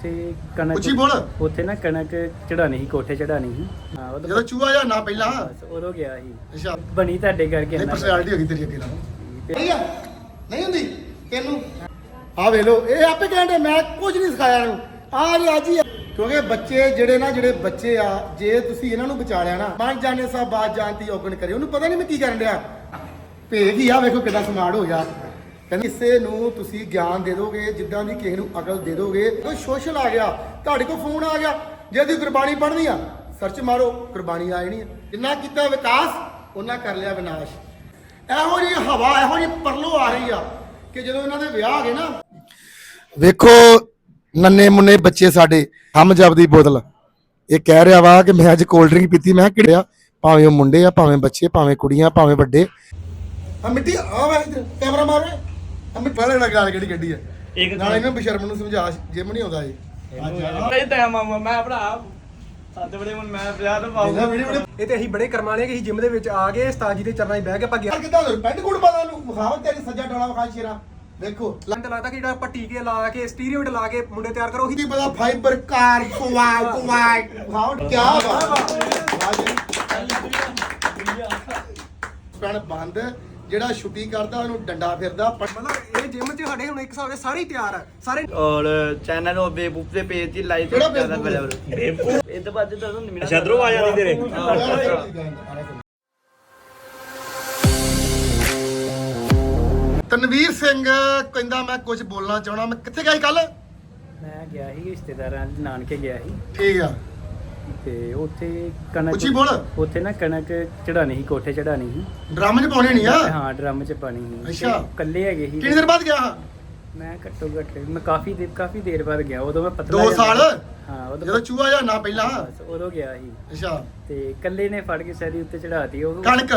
ਉੱਥੇ ਕਣਕ ਉੱਚੀ ਬੋਲ। ਉੱਥੇ ਨਾ ਕਣਕ ਚੜਾਣੀ ਸੀ ਕੋਠੇ ਚੜਾਣੀ ਸੀ। ਹਾਂ ਉਹ ਜਦੋਂ ਚੂਹਾ ਜਾਂ ਨਾ ਪਹਿਲਾਂ। ਉਦੋਂ ਗਿਆ ਸੀ। ਅੱਛਾ। ਬਣੀ ਤੁਹਾਡੇ ਕਰਕੇ ਨਹੀਂ ਪਰਸਨੈਲਿਟੀ ਹੋ ਗਈ ਤੇਰੀ ਅੱਗੇ ਨਾਲ। ਨਹੀਂ ਆ। ਨਹੀਂ ਹੁੰਦੀ ਤੈਨੂੰ। ਆ ਵੇ ਲੋ ਇਹ ਆਪੇ ਕਹਿੰਦੇ ਮੈਂ ਕੁਝ ਨਹੀਂ ਸਿਖਾਇਆ ਇਹਨੂੰ। ਆ ਜੀ ਅੱਜ ਹੀ ਆ। ਕਿਉਂਕਿ ਬੱਚੇ ਜਿਹੜੇ ਨਾ ਜਿਹੜੇ ਬੱਚੇ ਆ ਜੇ ਤੁਸੀਂ ਇਹਨਾਂ ਨੂੰ ਬਚਾ ਲਿਆ ਨਾ ਮਨ ਜਾਣੇ ਸਾ ਬਾਤ ਜਾਣਤੀ ਔਗਣ ਕਰੇ ਉਹਨੂੰ ਪਤਾ ਨਹੀਂ ਮੈਂ ਕੀ ਕਰਨ ਡਿਆ। ਭੇਗ ਹੀ ਆ ਵੇਖੋ ਕਿੰਨਾ ਸਮਾਰਟ ਹੋ ਗਿਆ। ਕਹਿੰਦੇ ਕਿਸੇ ਨੂੰ ਤੁਸੀਂ ਗਿਆਨ ਦੇ ਦੋਗੇ ਜਿੱਦਾਂ ਦੀ ਕਿਸੇ ਨੂੰ ਅਕਲ ਦੇ ਦੋਗੇ। ਕੋਈ ਸੋਸ਼ਲ ਆ ਗਿਆ। ਤੁਹਾਡੇ ਕੋਲ ਫੋਨ ਆ ਗਿਆ। ਜੇ ਤੁਸੀਂ ਗੁਰਬਾਣੀ ਪੜ੍ਹਨੀ ਆ ਸਰਚ ਮਾਰੋ ਗੁਰਬਾਣੀ ਆ ਜਾਣੀ ਜਿੰਨਾ ਕੀਤਾ ਵਿਕਾਸ ਉਹਨਾਂ ਕਰ ਲਿਆ ਵਿਨਾਸ਼। ਇਹੋ ਜਿਹੀ ਹਵਾ ਇਹੋ ਜਿਹੀ ਪਰਲੋ ਆ ਰਹੀ ਆ ਕਿ ਜਦੋਂ ਇਹਨਾਂ ਦੇ ਵਿਆਹ ਆ ਗਏ ਨਾ। ਵੇਖੋ ਨੰਨੇ ਮੁੰਨੇ ਬੱਚੇ ਸਾਡੇ ਹਮ ਜਬ ਦੀ ਬੋਤਲ। ਇਹ ਕਹਿ ਰਿਹਾ ਵਾ ਕਿ ਮੈਂ ਅੱਜ ਕੋਲਡ ਡਰਿੰਕ ਪੀਤੀ ਮੈਂ ਕਿਹੜਿਆ ਭਾਵੇਂ ਉਹ ਮੁੰਡੇ ਆ ਭਾਵੇਂ ਬੱਚੇ ਭਾਵੇਂ ਕੁੜੀਆਂ ਭਾਵੇਂ ਵੱਡੇ। ਆ ਮਿੱਟੀ ਆ ਵਾ ਇੱਧਰ ਕੈਮਰਾ ਮਾਰ ਵੇ ਮਿੱਟੀ ਪਹਿਲੇ ਨਾਲ ਗੱਲ ਕਿਹੜੀ ਕੱਢੀ ਆ? ਇੱਕ ਨਾਲ ਇਹਨਾਂ ਬਸ਼ਰਮ ਨੂੰ ਸਮਝਾ ਜਿਮ ਨਹੀਂ ਆਉਂਦਾ ਇਹ। ਨਹੀਂ। ਤਾਂ ਮਾਮਾ ਮੈਂ ਭਰਾ। ਸੱਤ ਬੜੇ ਹੁਣ ਮੈਂ 50 ਤੋਂ ਪਾਉਂਗਾ ਇਹ ਤੇ ਅਸੀਂ ਬੜੇ ਕਰਮਾਂ ਵਾਲੇ ਕਿ ਅਸੀਂ ਜਿਮ ਦੇ ਵਿੱਚ ਆ ਗਏ ਉਸਤਾਦ ਜੀ ਦੇ ਚਰਨਾਂ 'ਚ ਬਹਿ ਕੇ ਆਪਾਂ ਗਿਆ। ਕਿੱਦਾਂ ਪੈਂਟ ਕੋਟ ਪਾ ਨੂੰ ਵਿਖਾਓ ਤੇਰੀ ਸੱਜਾ ਡੋਲਾ ਵਿਖਾ ਸ਼ੇਰਾ। ਦੇਖੋ। ਲੰਨ ਲੱਗਦਾ ਕਿ ਜਿਹੜਾ ਆਪਾਂ ਟੀਕੇ ਲਾ ਕੇ ਸਟੀਰੀਓਇਡ ਲਾ ਕੇ ਮੁੰਡੇ ਤਿਆਰ ਕਰੋ ਉਹੀ ਕੀ ਪਤਾ ਫਾਈਬਰ ਕਾਰ ਕੁਵਾਈ ਕੁਵਾਈ ਵਿਖਾਓ ਕੀ ਬਾਤ ਪੈਣ ਬੰਦ। ਜਿਹੜਾ ਛੁੱਟੀ ਕਰਦਾ ਉਹਨੂੰ ਡੰਡਾ ਫਿਰਦਾ। ਮਤਲਬ ਇਹ ਜਿਮ 'ਚ ਸਾਡੇ ਹੁਣ ਇੱਕ ਦੇ ਸਾਰੇ ਹੀ ਤਿਆਰ ਆ ਸਾਰੇ ਔਰ ਚੈਨਲ ਉਹ ਬੇਬੂਪ ਦੇ ਪੇਜ ਦੀ ਲਾਈਕ ਕਿਹੜਾ ਜ਼ਿਆਦਾ Facebook ਬੇਬੂਪ ਇਹ ਤਾਂ ਬਾਅਦ ਤਾਂ ਨਹੀਂ ਮਿਲਣਾ ਸ਼ਦਰੋ ਆ ਜਾਂਦੀ ਤੇਰੇ। ਤਨਵੀਰ ਸਿੰਘ ਕਹਿੰਦਾ ਮੈਂ ਕੁਝ ਬੋਲਣਾ ਚਾਹਣਾ। ਮੈਂ ਕਿੱਥੇ ਗਿਆ ਸੀ ਕੱਲ ਮੈਂ ਗਿਆ ਸੀ ਰਿਸ਼ਤੇਦਾਰਾਂ ਦੇ ਨਾਨਕੇ ਗਿਆ ਸੀ। ਠੀਕ ਆ। ਤੇ ਉੱਥੇ ਕਣਕ ਉੱਚੀ ਬੋਲ। ਉੱਥੇ ਨਾ ਕਣਕ ਚੜਾਣੀ ਸੀ ਕੋਠੇ ਚੜਾਣੀ ਸੀ। ਡਰਮ 'ਚ ਪਾਉਣੀ ਨਹੀਂ ਆ? ਹਾਂ ਡਰਮ 'ਚ ਪਾਣੀ ਸੀ। ਅੱਛਾ। ਤੇ ਇਕੱਲੇ ਹੈਗੇ ਸੀ। ਕਿੰਨੀ ਦੇਰ ਬਾਅਦ ਗਿਆ ਹਾਂ ਮੈਂ ਘੱਟੋ ਘੱਟ ਮੈਂ ਕਾਫੀ ਦੇਰ ਕਾਫੀ ਦੇਰ ਬਾਅਦ ਗਿਆ। ਉਦੋਂ ਮੈਂ ਪਤਲਾ ਦੋ ਜਿਹਾ- ਸਾਲ? ਹਾਂ ਉਦੋਂ ਜਦੋਂ ਚੂਹਾ ਜਾਂ ਨਾ ਪਹਿਲਾਂ? ਬਸ ਉਦੋਂ ਗਿਆ ਸੀ। ਅੱਛਾ। ਤੇ ਇਕੱਲੇ ਨੇ ਫੜ ਕੇ ਸੈਰੀ ਉੱਤੇ ਚੜਾਤੀ ਉਹ ਕਣਕ?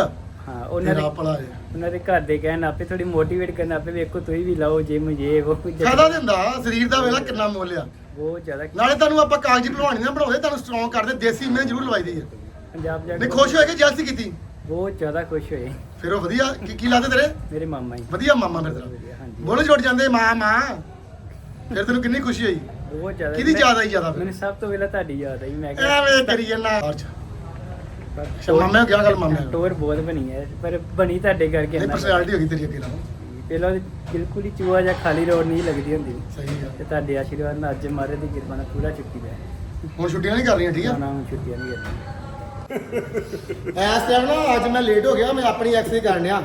ਹਾਂ ਉਹਨਾਂ ਤੇਰਾ ਦੇ ਭਲਾ ਹੈ। ਉਹਨਾਂ ਦੇ ਘਰ ਦੇ ਕਹਿਣ ਆਪੇ ਥੋੜੀ ਮੋਟੀਵੇਟ ਕਰਨ ਆਪੇ ਵੇਖੋ ਤੁਸੀਂ ਵੀ ਲਾਓ ਜਿਮ ਜੇ ਉਹ ਫਾਇਦਾ ਦਿੰਦਾ ਸਰੀਰ ਦਾ ਵੇਲਾ ਕਿੰਨਾ ਮੁੱਲ ਆ। ਬਹੁਤ ਜ਼ਿਆਦਾ ਨਾਲੇ ਤੁਹਾਨੂੰ ਆਪਾਂ ਕਾਗਜ਼ੀ ਭਲਵਾਨੀ ਨਾ ਬਣਾਉਂਦੇ ਤੁਹਾਨੂੰ ਸਟਰੋਂਗ ਕਰਦੇ ਦੇਸੀ ਮੈਂ ਜ਼ਰੂਰ ਲਵਾਈ ਦੀ ਹੈ। ਪੰਜਾਬ ਜਾ ਕੇ ਨਹੀਂ ਖੁਸ਼ ਹੋਏ ਕਿ ਜੈਲਸੀ ਕੀਤੀ? ਬਹੁਤ ਜ਼ਿਆਦਾ ਖੁਸ਼ ਹੋਏ। ਫਿਰ ਉਹ ਵਧੀਆ? ਕੀ ਕੀ ਲਾਦੇ ਤੇਰੇ? ਮੇਰੇ ਮਾਮਾ ਜੀ। ਵਧੀਆ ਮਾਮਾ ਫਿਰ ਤੇਰਾ। ਹਾਂਜੀ। ਬੋਲ ਜੁੜ ਜਾਂਦੇ ਮਾਂ ਮਾਂ। ਫਿਰ ਤੈਨੂੰ ਕਿੰਨੀ ਖੁਸ਼ੀ ਹੋਈ? ਬਹੁਤ ਜ਼ਿਆਦਾ। ਕਿਹਦੀ ਯਾਦ ਆਈ ਜ਼ਿਆਦਾ ਫਿਰ? ਮੈਨੂੰ ਸਭ ਤੋਂ ਪਹਿਲਾਂ ਤੁਹਾਡੀ ਯਾਦ ਆਈ ਮੈਂ ਐਵੇਂ ਕਰੀ ਜੰਨਾ ਅੱਛਾ ਮਾਮੇ ਨੂੰ ਕਿਹਾ ਗੱਲ ਮਾਮੇ ਨੂੰ ਟੋਰ ਬਹੁਤ ਬਣੀ ਹੈ ਪਰ ਬਣੀ ਤੁਹਾਡੇ ਕਰਕੇ ਨਹੀਂ ਨਾ ਪਰਸਨੈਲਿਟੀ ਹੋ ਗਈ ਤੇਰੀ ਅੱਗੇ ਨਾਲ। ਪਹਿਲਾਂ ਬਿਲਕੁਲ ਹੀ ਚੂਹਾ ਜਾਂ ਖਾਲੀ ਰੋਡ ਨਹੀਂ ਲੱਗਦੀ ਹੁੰਦੀ। ਸਹੀ ਆ ਤੇ ਤੁਹਾਡੇ ਆਸ਼ੀਰਵਾਦ ਨਾਲ ਅੱਜ ਮਾਰੇ ਦੀ ਕਿਰਪਾ ਨਾਲ ਪੂਰਾ ਚੁੱਕੀ ਦਾ ਹੁਣ ਛੁੱਟੀਆਂ ਨਹੀਂ ਕਰ ਰਹੀਆਂ ਠੀਕ ਆ? ਨਾ ਹੁਣ ਛੁੱਟੀਆਂ ਨਹੀਂ ਕਰਨੀਆਂ ਐਸ ਟਾਈਮ ਨਾ ਅੱਜ ਮੈਂ ਲੇਟ ਹੋ ਗਿਆ ਮੈਂ ਆਪਣੀ ਐਕਸਰਸਾਈਜ਼ ਕਰਨ ਡਿਆ।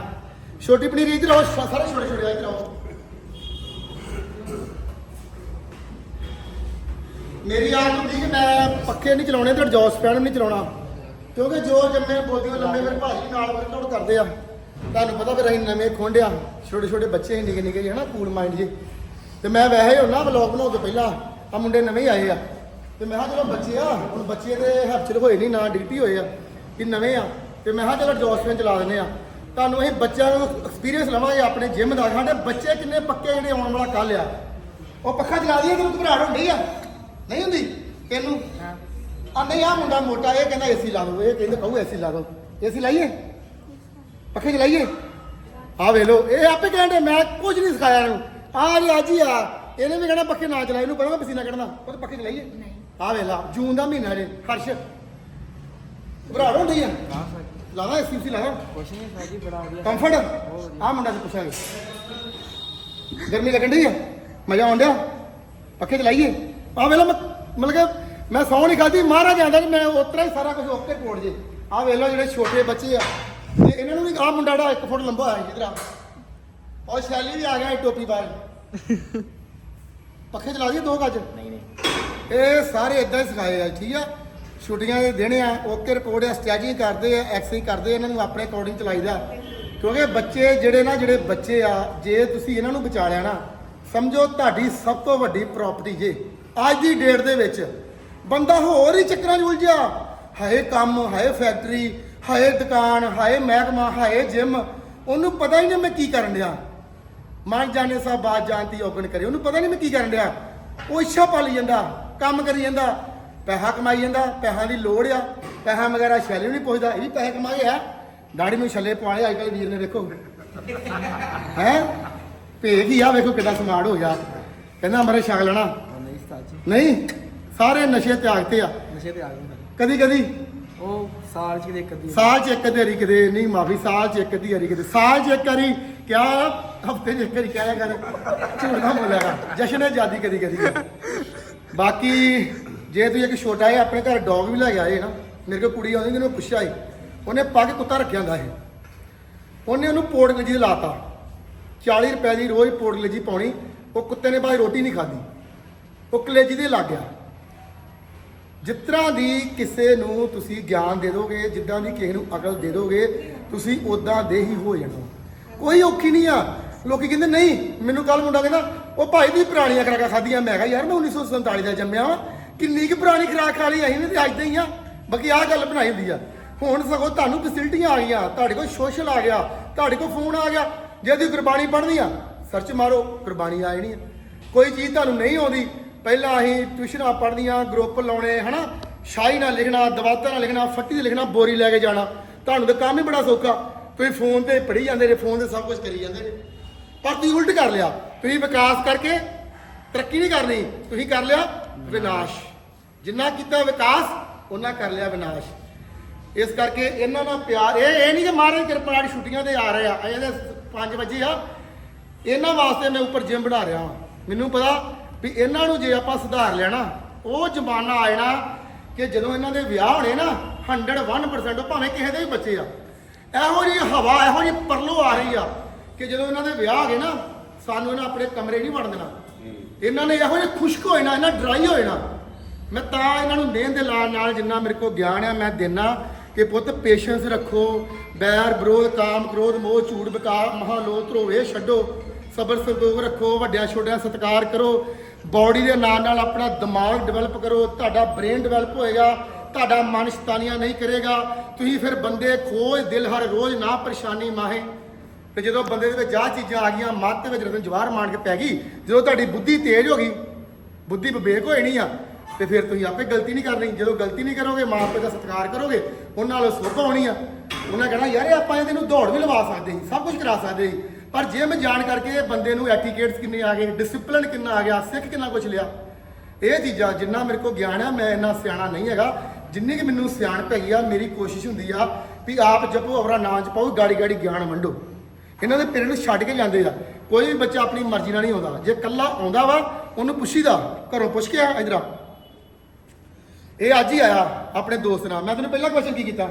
ਛੋਟੀ ਪਨੀਰੀ ਇੱਧਰ ਆਓ ਸਾਰੇ ਛੋਟੇ ਛੋਟੇ ਇੱਧਰ ਆਓ। ਮੇਰੀ ਆਦਤ ਹੁੰਦੀ ਕਿ ਮੈਂ ਪੱਕੇ ਨਹੀਂ ਚਲਾਉਣੇ ਤੇ ਐਗਜ਼ੌਸਟ ਫੈਨ ਨਹੀਂ ਚਲਾਉਣਾ। ਕਿਉਂਕਿ ਜੋ ਜੰਮੇ ਬੋਦੀਆਂ ਲੰਮੇ ਫਿਰ ਭਾਜੀ ਨਾਲ ਵਰਕਆਊਟ ਕਰਦੇ ਆ। ਤੁਹਾਨੂੰ ਪਤਾ ਫਿਰ ਅਸੀਂ ਨਵੇਂ ਖੋਂਡਿਆ ਛੋਟੇ ਛੋਟੇ ਬੱਚੇ ਨਿੱਕੇ ਨਿੱਕੇ ਜਿਹੇ ਹਨਾ ਕੂਲ ਮਾਈਂਡ ਜੇ ਤੇ ਮੈਂ ਵੈਸੇ ਹੀ ਹੁੰਨਾ ਵਲੌਗ ਬਣਾਉਣ ਤੋਂ ਪਹਿਲਾਂ ਆ ਮੁੰਡੇ ਨਵੇਂ ਹੀ ਆਏ ਆ। ਤੇ ਮੈਂ ਕਿਹਾ ਚਲੋ ਬੱਚੇ ਆ ਹੁਣ ਬੱਚੇ ਦੇ ਹੈਪਚਰ ਹੋਏ ਨਹੀਂ ਨਾ ਡਿਊਟੀ ਹੋਏ ਆ ਕਿ ਨਵੇਂ ਆ। ਤੇ ਮੈਂ ਕਿਹਾ ਚਲੋ ਫੈਨ ਚਲਾ ਦਿੰਦੇ ਆ। ਤੁਹਾਨੂੰ ਅਸੀਂ ਬੱਚਿਆਂ ਨੂੰ ਐਕਸਪੀਰੀਅੰਸ ਲਵਾਂਗੇ ਆਪਣੇ ਜਿਮ ਦਾ। ਸਾਡੇ ਬੱਚੇ ਕਿੰਨੇ ਪੱਕੇ ਜਿਹੜੇ ਆਉਣ ਵਾਲਾ ਕੱਲ ਆ। ਉਹ ਪੱਖਾ ਚਲਾ ਦਈਏ ਤੈਨੂੰ ਘਬਰਾਹਟ ਹੁੰਦੀ ਆ? ਨਹੀਂ ਹੁੰਦੀ? ਤੈਨੂੰ? ਆ ਨਹੀਂ ਆ ਮੁੰਡਾ ਮੋਟਾ ਇਹ ਕਹਿੰਦਾ ਏਸੀ ਲਾ ਦੋ ਇਹ ਕਹਿੰਦੇ ਕਹੂ ਏਸੀ ਲਾ ਦੋ। ਏਸੀ ਲਾਈਏ? ਪੱਖੇ ਚਲਾਈਏ? ਆ ਵੇ ਲੋ ਇਹ ਆਪੇ ਕਹਿੰਦੇ ਮੈਂ ਕੁਝ ਨਹੀਂ ਸਿਖਾਇਆ ਇਹਨੂੰ। ਆ ਜੀ ਅੱਜ ਹੀ ਆ ਇਹਨੇ ਵੀ ਕਹਿਣਾ ਪੱਖੇ ਨਾ ਚਲਾਏ ਇਹਨੂੰ ਪਤਾ ਪਸੀਨਾ ਕੱਢਣਾ ਉਹ ਤਾਂ ਪੱਖੇ ਚਲਾਈਏ? ਨਹੀਂ। ਆ ਵੇ ਲਾ ਜੂਨ ਦਾ ਮਹੀਨਾ ਜੇ ਹਰਸ਼। ਘਬਰਾਹਟ ਹੁੰਦੀ ਆ? ਲਾਣਾ ਏਸੀ ਸੀ ਲਾਣਾ ਕੁਛ ਨਹੀਂ ਸਾਜੀ ਬੜਾ ਵਧੀਆ। ਕੰਫਰਟ ਆ ਮੁੰਡਾ ਤੋਂ ਪੁੱਛਾਂਗੇ ਗਰਮੀ ਲੱਗਣ ਡਈ ਆ? ਮਜ਼ਾ ਆਉਣ ਡਿਆ? ਪੱਖੇ ਚਲਾਈਏ? ਆ ਵੇਲਾ ਮੈਂ ਮਤਲਬ ਕਿ ਮੈਂ ਸੌਂ ਨਹੀਂ ਖਾਦੀ ਮਹਾਰਾਜ ਆਂਦਾ ਕਿ ਮੈਂ ਉਤਰਾ ਹੀ ਸਾਰਾ ਕੁਝ ਓਕੇ ਕੋਡ ਜੇ। ਆ ਵੇਲਾ ਜਿਹੜੇ ਛੋਟੇ ਬੱਚੇ ਆ ਤੇ ਇਹਨਾਂ ਨੂੰ ਵੀ ਆ ਮੁੰਡਾ ਜਿਹੜਾ 1 ਫੁੱਟ ਲੰਬਾ ਹੈ ਜਿੱਧਰ ਆ। ਉਹ ਸ਼ੈਲੀ ਵੀ ਆ ਗਿਆ ਇਹ ਟੋਪੀ ਬਾਹਰ ਪੱਖੇ ਚਲਾ ਦਈਏ ਦੋ ਗੱਜ? ਨਹੀਂ ਨਹੀਂ। ਇਹ ਸਾਰੇ ਇਦਾਂ ਹੀ ਸਿਖਾਏ ਆ ਠੀਕ ਆ? ਛੁੱਟੀਆਂ ਦੇ ਦਿਨ ਆ ਓਕੇ ਰਿਪੋਰਟ ਆ ਸਟ੍ਰੈਚਿੰਗ ਕਰਦੇ ਆ ਐਕਸਰਸਾਈਜ਼ ਕਰਦੇ ਆ ਇਹਨਾਂ ਨੂੰ ਆਪਣੇ ਅਕੋਰਡਿੰਗ ਚਲਾਈਦਾ। ਕਿਉਂਕਿ ਬੱਚੇ ਜਿਹੜੇ ਨਾ ਜਿਹੜੇ ਬੱਚੇ ਆ ਜੇ ਤੁਸੀਂ ਇਹਨਾਂ ਨੂੰ ਬਚਾ ਲਿਆ ਨਾ ਸਮਝੋ ਤੁਹਾਡੀ ਸਭ ਤੋਂ ਵੱਡੀ ਪ੍ਰਾਪਰਟੀ ਜੇ। ਅੱਜ ਦੀ ਡੇਟ ਦੇ ਵਿੱਚ ਬੰਦਾ ਹੋਰ ਹੀ ਚੱਕਰਾਂ 'ਚ ਉਲਝਿਆ। ਹਾਏ ਕੰਮ ਹਾਏ ਫੈਕਟਰੀ ਹਾਏ ਦੁਕਾਨ ਹਾਏ ਮਹਿਕਮਾ ਹਾਏ ਜਿਮ ਉਹਨੂੰ ਪਤਾ ਹੀ ਨਹੀਂ ਮੈਂ ਕੀ ਕਰਨ ਡਿਆ। ਮਨ ਜਾਣੇ ਸਾ ਬਾਤ ਜਾਣਤੀ ਔਗਣ ਕਰੇ ਉਹਨੂੰ ਪਤਾ ਨਹੀਂ ਮੈਂ ਕੀ ਕਰਨ ਡਿਆ। ਉਹ ਇੱਛਾ ਪਾਲੀ ਜਾਂਦਾ ਕੰਮ ਕਰੀ ਜਾਂਦਾ ਪੈਸਾ ਕਮਾਈ ਜਾਂਦਾ ਪੈਸਾ ਦੀ ਲੋੜ ਆ ਪੈਸਾ ਵਗੈਰਾ ਸ਼ੈਲੀ ਨੂੰ ਨਹੀਂ ਪੁੱਛਦਾ ਇਹ ਵੀ ਪੈਸੇ ਕਮਾਏ ਆ। ਦਾੜੀ ਨੂੰ ਛੱਲੇ ਪਵਾਏ ਅੱਜ ਕੱਲ੍ਹ ਵੀਰ ਨੇ ਦੇਖੋ। ਹੈ? ਭੇਗ ਹੀ ਆ ਵੇਖੋ ਕਿੱਦਾਂ ਸਮਾਰਟ ਹੋ ਗਿਆ। ਕਹਿੰਦਾ ਅੰਮ੍ਰਿਤ ਛਕ ਲੈਣਾ। ਜੀ ਨਹੀਂ ਸਾਰੇ ਨਸ਼ੇ ਤਿਆਗਤੇ ਆ। ਨਸ਼ੇ ਤੇ ਆ। ਗਏ ਭਾਜੀ ਕਦੀ ਕਦੀ ਉਹ ਸਾਲ ਚ ਇੱਕ ਅੱਧੀ ਸਾਲ ਚ ਇੱਕ ਅੱਧੀ ਕਿਤੇ, ਨਹੀਂ ਮਾਫੀ, ਸਾਲ ਚ ਇੱਕ ਅੱਧੀ ਵਾਰੀ ਕਿਤੇ, ਸਾਲ ਚ ਇੱਕ ਵਾਰੀ, ਕਿਆ? ਹਫ਼ਤੇ ਚ ਇੱਕ ਵਾਰੀ ਕਹਿਆ ਕਰ, ਝੂਠ ਨਾ ਬੋਲਿਆ ਕਰ, ਜਸ਼ਨ ਆਜ਼ਾਦੀ ਕਦੀ ਕਦੀ। ਬਾਕੀ ਜੇ ਤੁਸੀਂ ਇੱਕ ਛੋਟਾ ਜਿਹਾ ਆਪਣੇ ਘਰ ਡੌਗ ਵੀ ਲੈ ਕੇ ਆਏ ਨਾ, ਮੇਰੇ ਕੋਲ ਕੁੜੀ ਆਉਂਦੀ ਜਿਹਨੂੰ ਪੁੱਛਿਆ ਸੀ, ਉਹਨੇ ਪੱਗ ਕੁੱਤਾ ਰੱਖਿਆ ਹੁੰਦਾ ਸੀ। ਉਹਨੇ ਉਹਨੂੰ ਪੋੜ ਗਜੀ ਲਾਤਾ। 40 ਰੁਪਏ ਦੀ ਰੋਜ਼ ਪੋੜ ਗਜੀ ਪਾਉਣੀ, ਉਹ ਕੁੱਤੇ ਨੇ ਬਾਅਦ ਰੋਟੀ ਨਹੀਂ ਖਾਧੀ। ਉਹ ਕਲੇਜੀ ਦੇ ਲੱਗ ਗਿਆ। ਜਿਸ ਤਰ੍ਹਾਂ ਦੀ ਕਿਸੇ ਨੂੰ ਤੁਸੀਂ ਗਿਆਨ ਦੇ ਦੋਗੇ, ਜਿੱਦਾਂ ਦੀ ਕਿਸੇ ਨੂੰ ਅਕਲ ਦੇ ਦੋਗੇ, ਤੁਸੀਂ ਉਦਾਂ ਦੇ ਹੀ ਹੋ ਜਾਣਾ। ਕੋਈ ਔਖੀ ਨਹੀਂ ਆ। ਲੋਕੀ ਕਹਿੰਦੇ, ਨਹੀਂ, ਮੈਨੂੰ ਕੱਲ ਮੁੰਡਾ ਕਹਿੰਦਾ, ਉਹ ਭਾਈ ਦੀ ਪੁਰਾਣੀਆਂ ਖਰਾਕਾਂ ਖਾਧੀਆਂ। ਮੈਂ ਕਿਹਾ, ਯਾਰ, ਮੈਂ 1947 ਦਾ ਜੰਮਿਆ ਵਾਂ। ਕਿੰਨੀ ਕੁ ਪੁਰਾਣੀ ਖਰਾਕ ਖਾ ਲਈ, ਅਸੀਂ ਨੇ ਤੇ ਅੱਜ ਦੇ ਹੀ ਆ। ਬਾਕੀ ਆਹ ਗੱਲ ਬਣਾਈ ਹੁੰਦੀ ਆ। ਹੁਣ ਸਗੋਂ ਤੁਹਾਨੂੰ ਫੈਸਿਲਿਟੀਆਂ ਆ ਗਈਆਂ। ਤੁਹਾਡੇ ਕੋਲ ਸੋਸ਼ਲ ਆ ਗਿਆ। ਤੁਹਾਡੇ ਕੋਲ ਫੋਨ ਆ ਗਿਆ। ਜੇ ਤੁਸੀਂ ਗੁਰਬਾਣੀ ਪੜ੍ਹਨੀ ਆ ਸਰਚ ਮਾਰੋ, ਗੁਰਬਾਣੀ ਆ ਜਾਣੀ ਆ। ਕੋਈ ਚੀਜ਼ ਤੁਹਾਨੂੰ ਨਹੀਂ ਆਉਂਦੀ ਪਹਿਲਾਂ ਅਸੀਂ ਟਿਊਸ਼ਨਾਂ ਪੜ੍ਹਨੀਆਂ ਗਰੁੱਪ ਲਾਉਣੇ, ਹਨਾ? ਸ਼ਾਹੀ ਨਾਲ ਲਿਖਣਾ ਦਵਾਤਾਂ ਨਾਲ ਲਿਖਣਾ ਫੱਟੀ ਤੇ ਲਿਖਣਾ, ਬੋਰੀ ਲੈ ਕੇ ਜਾਣਾ। ਤੁਹਾਨੂੰ ਤਾਂ ਕੰਮ ਹੀ ਬੜਾ ਸੌਖਾ। ਤੁਸੀਂ ਫੋਨ ਤੇ ਪੜ੍ਹੀ ਜਾਂਦੇ ਨੇ ਫੋਨ ਤੇ ਸਭ ਕੁਝ ਕਰੀ ਜਾਂਦੇ ਨੇ ਪਰ ਤੁਸੀਂ ਉਲਟ ਕਰ ਲਿਆ। ਤੁਸੀਂ ਵਿਕਾਸ ਕਰਕੇ ਤਰੱਕੀ ਨਹੀਂ ਕਰਨੀ। ਤੁਸੀਂ ਕਰ ਲਿਆ ਵਿਨਾਸ਼। ਜਿੰਨਾ ਕੀਤਾ ਵਿਕਾਸ ਉਹਨਾਂ ਕਰ ਲਿਆ ਵਿਨਾਸ਼। ਇਸ ਕਰਕੇ ਇਹਨਾਂ ਨਾਲ ਪਿਆਰ, ਇਹ ਇਹ ਨਹੀਂ ਕਿ ਮਹਾਰਾਜ ਕਿਰਪਾ ਨਾਲ ਛੁੱਟੀਆਂ ਤੇ ਆ ਰਹੇ ਆ। ਅਜੇ ਦੇ 5 ਵਜੇ ਆ। ਇਹਨਾਂ ਵਾਸਤੇ ਮੈਂ ਉੱਪਰ ਜਿਮ ਬਣਾ ਰਿਹਾ ਹਾਂ ਮੈਨੂੰ ਪਤਾ ਵੀ ਇਹਨਾਂ ਨੂੰ ਜੇ ਆਪਾਂ ਸੁਧਾਰ ਲੈਣਾ ਉਹ ਜ਼ਮਾਨਾ ਆ ਜਾਣਾ ਕਿ ਜਦੋਂ ਇਹਨਾਂ ਦੇ ਵਿਆਹ ਹੋਣੇ ਨਾ 101% ਉਹ ਭਾਵੇਂ ਕਿਸੇ ਦੇ ਵੀ ਬੱਚੇ ਆ। ਇਹੋ ਜਿਹੀ ਹਵਾ ਇਹੋ ਜਿਹੀ ਪਰਲੋ ਆ ਰਹੀ ਆ ਕਿ ਜਦੋਂ ਇਹਨਾਂ ਦੇ ਵਿਆਹ ਹੋ ਗਏ ਨਾ ਸਾਨੂੰ ਇਹਨਾਂ ਆਪਣੇ ਕਮਰੇ ਨਹੀਂ ਵੜਨ ਦੇਣਾ। ਇਹਨਾਂ ਨੇ ਇਹੋ ਜਿਹੇ ਖੁਸ਼ਕ ਹੋਏ ਨਾ ਇਹਨਾਂ ਡਰਾਈ ਹੋਏ ਨਾ ਮੈਂ ਤਾਂ ਇਹਨਾਂ ਨੂੰ ਦੇਣ ਦੇ ਨਾਲ ਨਾਲ ਜਿੰਨਾ ਮੇਰੇ ਕੋਲ ਗਿਆਨ ਆ ਮੈਂ ਦੇਣਾ ਕਿ ਪੁੱਤ ਪੇਸ਼ੈਂਸ ਰੱਖੋ ਬੈਰ ਵਿਰੋਧ ਕਾਮ ਕ੍ਰੋਧ ਮੋਹ ਝੂਠ ਬਕਾਰ ਮਹਾਲੋਹ ਧਰੋਵੇ ਛੱਡੋ ਸਬਰ ਸੰਤੋਖ ਰੱਖੋ ਵੱਡਿਆਂ ਛੋਟਿਆਂ ਸਤਿਕਾਰ ਕਰੋ। ਬਾਡੀ ਦੇ ਨਾਲ ਨਾਲ ਆਪਣਾ ਦਿਮਾਗ ਡਿਵੈਲਪ ਕਰੋ, ਤੁਹਾਡਾ ਬ੍ਰੇਨ ਡਿਵੈਲਪ ਹੋਏਗਾ, ਤੁਹਾਡਾ ਮਨ ਸ਼ਤਾਨੀਆਂ ਨਹੀਂ ਕਰੇਗਾ। ਤੁਸੀਂ ਫਿਰ ਬੰਦੇ ਖੋਜ, ਦਿਲ ਹਰ ਰੋਜ਼ ਨਾ ਪਰੇਸ਼ਾਨੀ ਮਾਹੇ। ਤੇ ਜਦੋਂ ਬੰਦੇ ਦੇ ਵਿੱਚ ਆਹ ਚੀਜ਼ਾਂ ਆ ਗਈਆਂ ਮੱਤ ਦੇ ਵਿੱਚ ਰਤਨ ਜਵਾਰ ਮਾਰ ਕੇ ਪੈ ਗਈ, ਜਦੋਂ ਤੁਹਾਡੀ ਬੁੱਧੀ ਤੇਜ਼ ਹੋ ਗਈ, ਬੁੱਧੀ ਵਿਵੇਕ ਹੋਏ ਨਹੀਂ ਆ, ਤੇ ਫਿਰ ਤੁਸੀਂ ਆਪੇ ਗਲਤੀ ਨਹੀਂ ਕਰਨੀ। ਜਦੋਂ ਗਲਤੀ ਨਹੀਂ ਕਰੋਗੇ, ਮਾਂ ਪਿਓ ਦਾ ਸਤਿਕਾਰ ਕਰੋਗੇ, ਉਹਨਾਂ ਨਾਲ ਸੁੱਖ ਹੋਣੀ ਆ। ਉਹਨਾਂ ਕਹਿਣਾ, ਯਾਰ, ਆਪਾਂ ਇਹਦੇ ਨੂੰ ਦੌੜ ਵੀ ਲਵਾ ਸਕਦੇ ਸੀ, ਸਭ ਕੁਝ ਕਰਾ ਸਕਦੇ ਸੀ। ਪਰ ਜੇ ਮੈਂ ਜਾਣ ਕਰਕੇ ਬੰਦੇ ਨੂੰ ਐਟੀਕੇਟਸ ਕਿੰਨੇ ਆ ਗਏ ਡਿਸਪਲਿਨ ਕਿੰਨਾ ਆ ਗਿਆ ਸਿੱਖ ਕਿੰਨਾ ਕੁਝ ਲਿਆ ਇਹ ਚੀਜ਼ਾਂ ਜਿੰਨਾ ਮੇਰੇ ਕੋਲ ਗਿਆਨ ਆ ਮੈਂ ਇੰਨਾ ਸਿਆਣਾ ਨਹੀਂ ਹੈਗਾ। ਜਿੰਨੀ ਕਿ ਮੈਨੂੰ ਸਿਆਣਪ ਹੈਗੀ ਆ ਮੇਰੀ ਕੋਸ਼ਿਸ਼ ਹੁੰਦੀ ਆ ਵੀ ਆਪ ਜਪੋ ਅਵਰਾ ਨਾਂ ਜਪਾਓ ਗਾੜੀ ਗਾੜੀ ਗਿਆਨ ਵੰਡੋ। ਇਹਨਾਂ ਦੇ ਪੇਰੈਂਟਸ ਛੱਡ ਕੇ ਜਾਂਦੇ ਆ। ਕੋਈ ਵੀ ਬੱਚਾ ਆਪਣੀ ਮਰਜ਼ੀ ਨਾਲ ਨਹੀਂ ਆਉਂਦਾ। ਜੇ ਕੱਲਾ ਆਉਂਦਾ ਵਾ ਉਹਨੂੰ ਪੁੱਛੀਦਾ ਘਰੋਂ ਪੁੱਛ ਕੇ ਆ ਇਧਰ ਇਹ ਅੱਜ ਹੀ ਆਇਆ ਆਪਣੇ ਦੋਸਤ ਨਾਲ। ਮੈਂ ਤੈਨੂੰ ਪਹਿਲਾਂ ਕੁਐਸਚਨ ਕੀ ਕੀਤਾ?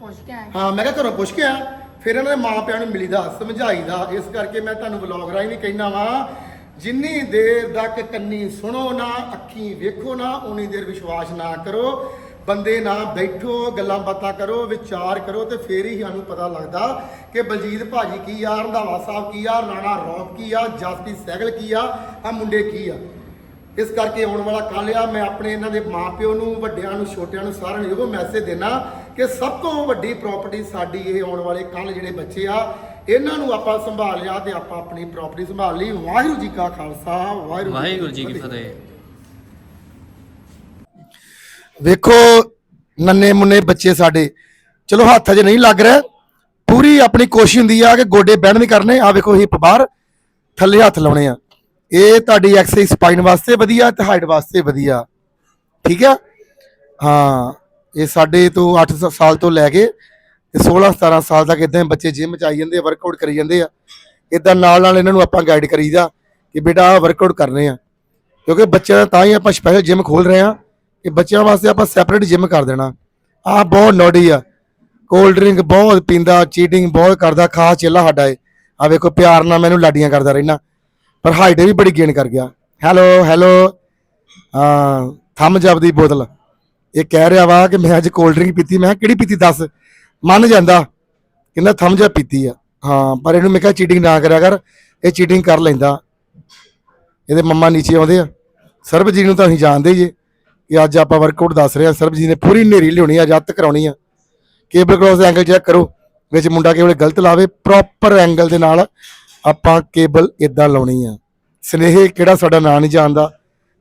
ਪੁੱਛ ਕੇ ਆਏ ਹਾਂ ਮੈਂ ਕਿਹਾ ਘਰੋਂ ਪੁੱਛ ਕੇ ਆ ਫਿਰ ਇਹਨਾਂ ਦੇ ਮਾਪਿਆਂ ਨੂੰ ਮਿਲੀਦਾ, ਸਮਝਾਈਦਾ। ਇਸ ਕਰਕੇ ਮੈਂ ਤੁਹਾਨੂੰ ਵਲੌਗ ਰਾਹੀਂ ਵੀ ਕਹਿਣਾ ਵਾਂ, ਜਿੰਨੀ ਦੇਰ ਤੱਕ ਕੰਨੀ ਸੁਣੋ ਨਾ, ਅੱਖੀ ਵੇਖੋ ਨਾ, ਉਨੀ ਦੇਰ ਵਿਸ਼ਵਾਸ ਨਾ ਕਰੋ। ਬੰਦੇ ਨਾਲ ਬੈਠੋ, ਗੱਲਾਂ ਬਾਤਾਂ ਕਰੋ, ਵਿਚਾਰ ਕਰੋ ਤੇ ਫੇਰ ਹੀ ਸਾਨੂੰ ਪਤਾ ਲੱਗਦਾ ਕਿ ਬਲਜੀਤ ਭਾਜੀ ਕੀ ਆ, ਰੰਧਾਵਾ ਸਾਹਿਬ ਕੀ ਆ, ਰਾਣਾ ਰੌਕ ਕੀ ਆ ਜਸਪੀ ਸਹਿਗਲ ਕੀ ਆ ਆ ਮੁੰਡੇ ਕੀ ਆ। ਇਸ ਕਰਕੇ ਆਉਣ ਵਾਲਾ ਕੱਲ ਆ, ਮੈਂ ਆਪਣੇ ਇਹਨਾਂ ਦੇ ਮਾਪਿਓ ਨੂੰ, ਵੱਡਿਆਂ ਨੂੰ, ਛੋਟਿਆਂ ਨੂੰ ਸਾਰਿਆਂ ਨੂੰ ਇਹੋ ਮੈਸੇਜ ਦੇਣਾ ਕਿ ਸਭ ਤੋਂ ਵੱਡੀ ਪ੍ਰਾਪਰਟੀ ਸਾਡੀ ਇਹ ਆਉਣ ਵਾਲੇ ਕੱਲ੍ਹ ਜਿਹੜੇ ਬੱਚੇ ਆ ਇਹਨਾਂ ਨੂੰ ਆਪਾਂ ਸੰਭਾਲ ਲਿਆ ਤੇ ਆਪਾਂ ਆਪਣੀ ਪ੍ਰਾਪਰਟੀ ਸੰਭਾਲ ਲਈ। ਵਾਹਿਗੁਰੂ ਜੀ ਕਾ ਖਾਲਸਾ ਵਾਹਿਗੁਰੂ ਵਾਹਿਗੁਰੂ ਜੀ ਕੀ ਫਤਿਹ। ਵੇਖੋ ਨੰਨੇ ਮੁੰਨੇ ਬੱਚੇ ਸਾਡੇ ਚਲੋ ਹੱਥ ਅਜੇ ਨਹੀਂ ਲੱਗ ਰਿਹਾ। ਪੂਰੀ ਆਪਣੀ ਕੋਸ਼ਿਸ਼ ਹੁੰਦੀ ਆ ਕਿ ਗੋਡੇ ਬੈਂਡ ਨਹੀਂ ਕਰਨੇ। ਆ ਵੇਖੋ ਹਿੱਪ ਬਾਹਰ ਥੱਲੇ ਹੱਥ ਲਾਉਣੇ ਆ। ਇਹ ਤੁਹਾਡੀ ਐਕਸਰਸਾਈਜ਼ ਸਪਾਈਨ ਵਾਸਤੇ ਵਧੀਆ ਤੇ ਹਾਈਟ ਵਾਸਤੇ ਵਧੀਆ। ਠੀਕ ਆ? ਹਾਂ। ਇਹ ਸਾਡੇ ਤੋਂ 8 ਸਾਲ ਤੋਂ ਲੈ ਕੇ ਤੇ 16 17 ਸਾਲ ਤੱਕ ਇਦਾਂ ਬੱਚੇ ਜਿਮ ਚ ਆਈ ਜਾਂਦੇ ਆ ਵਰਕਆਊਟ ਕਰੀ ਜਾਂਦੇ ਆ। ਇਦਾਂ ਨਾਲ ਨਾਲ ਇਹਨਾਂ ਨੂੰ ਆਪਾਂ ਗਾਈਡ ਕਰੀਦਾ ਕਿ ਬੇਟਾ ਆਹ ਵਰਕਆਊਟ ਕਰਨੇ ਆ। ਕਿਉਂਕਿ ਬੱਚਿਆਂ ਦਾ ਤਾਂ ਹੀ ਆਪਾਂ ਸਪੈਸ਼ਲ ਜਿਮ ਖੋਲ ਰਹੇ ਆ ਕਿ ਬੱਚਿਆਂ ਵਾਸਤੇ ਆਪਾਂ ਸੈਪਰੇਟ ਜਿਮ ਕਰ ਦੇਣਾ। ਆਹ ਬਹੁਤ ਨੋਡੀ ਆ। ਕੋਲਡ ਡਰਿੰਕ ਬਹੁਤ ਪੀਂਦਾ ਚੀਟਿੰਗ ਬਹੁਤ ਕਰਦਾ, ਖਾਸ ਚੇਲਾ ਸਾਡਾ ਏ ਆ ਵੇਖੋ, ਪਿਆਰ ਨਾਲ ਮੈਨੂੰ ਲਾਡੀਆਂ ਕਰਦਾ ਰਹਿਣਾ ਪਰ ਹਾਈਟ ਵੀ ਬੜੀ ਗੇਨ ਕਰ ਗਿਆ। ਹੈਲੋ ਹੈਲੋ ਹਾਂ ਥੰਮ ਜਬ ਦੀ ਬੋਤਲ। ਇਹ ਕਹਿ ਰਿਹਾ ਵਾ ਕਿ ਮੈਂ ਅੱਜ ਕੋਲਡ ਡਰਿੰਕ ਪੀਤੀ, ਮੈਂ ਕਿਹਾ ਕਿਹੜੀ ਪੀਤੀ ਦੱਸ? ਮੰਨ ਜਾਂਦਾ। ਕਹਿੰਦਾ ਥੰਮ ਜਬ ਪੀਤੀ ਆ। ਹਾਂ, ਪਰ ਇਹਨੂੰ ਮੈਂ ਕਿਹਾ ਚੀਟਿੰਗ ਨਾ ਕਰਿਆ ਕਰ, ਇਹ ਚੀਟਿੰਗ ਕਰ ਲੈਂਦਾ। ਇਹਦੇ ਮੰਮਾ ਨੀਚੇ ਆਉਂਦੇ ਆ। ਸਰਬ ਜੀ ਨੂੰ ਤਾਂ ਅਸੀਂ ਜਾਣਦੇ ਜੇ ਕਿ ਅੱਜ ਆਪਾਂ ਵਰਕਆਊਟ ਦੱਸ ਰਹੇ ਆ। ਸਰਬਜੀਤ ਨੇ ਪੂਰੀ ਨੇਰੀ ਲਿਆਉਣੀ ਆ ਜੱਤ ਕਰਾਉਣੀ ਆ। ਕੇਬਲ ਕ੍ਰੋਸ ਐਂਗਲ ਚੈੱਕ ਕਰੋ, ਵਿੱਚ ਮੁੰਡਾ ਕੇਵਲ ਗਲਤ ਲਾਵੇ ਪ੍ਰੋਪਰ ਐਂਗਲ ਦੇ ਨਾਲ ਆਪਾਂ ਕੇਬਲ ਇਦਾਂ ਲਾਉਣੀ ਆ। ਸਨੇਹ ਕਿਹੜਾ ਸਾਡਾ ਨਾਂ ਨਹੀਂ ਜਾਣਦਾ।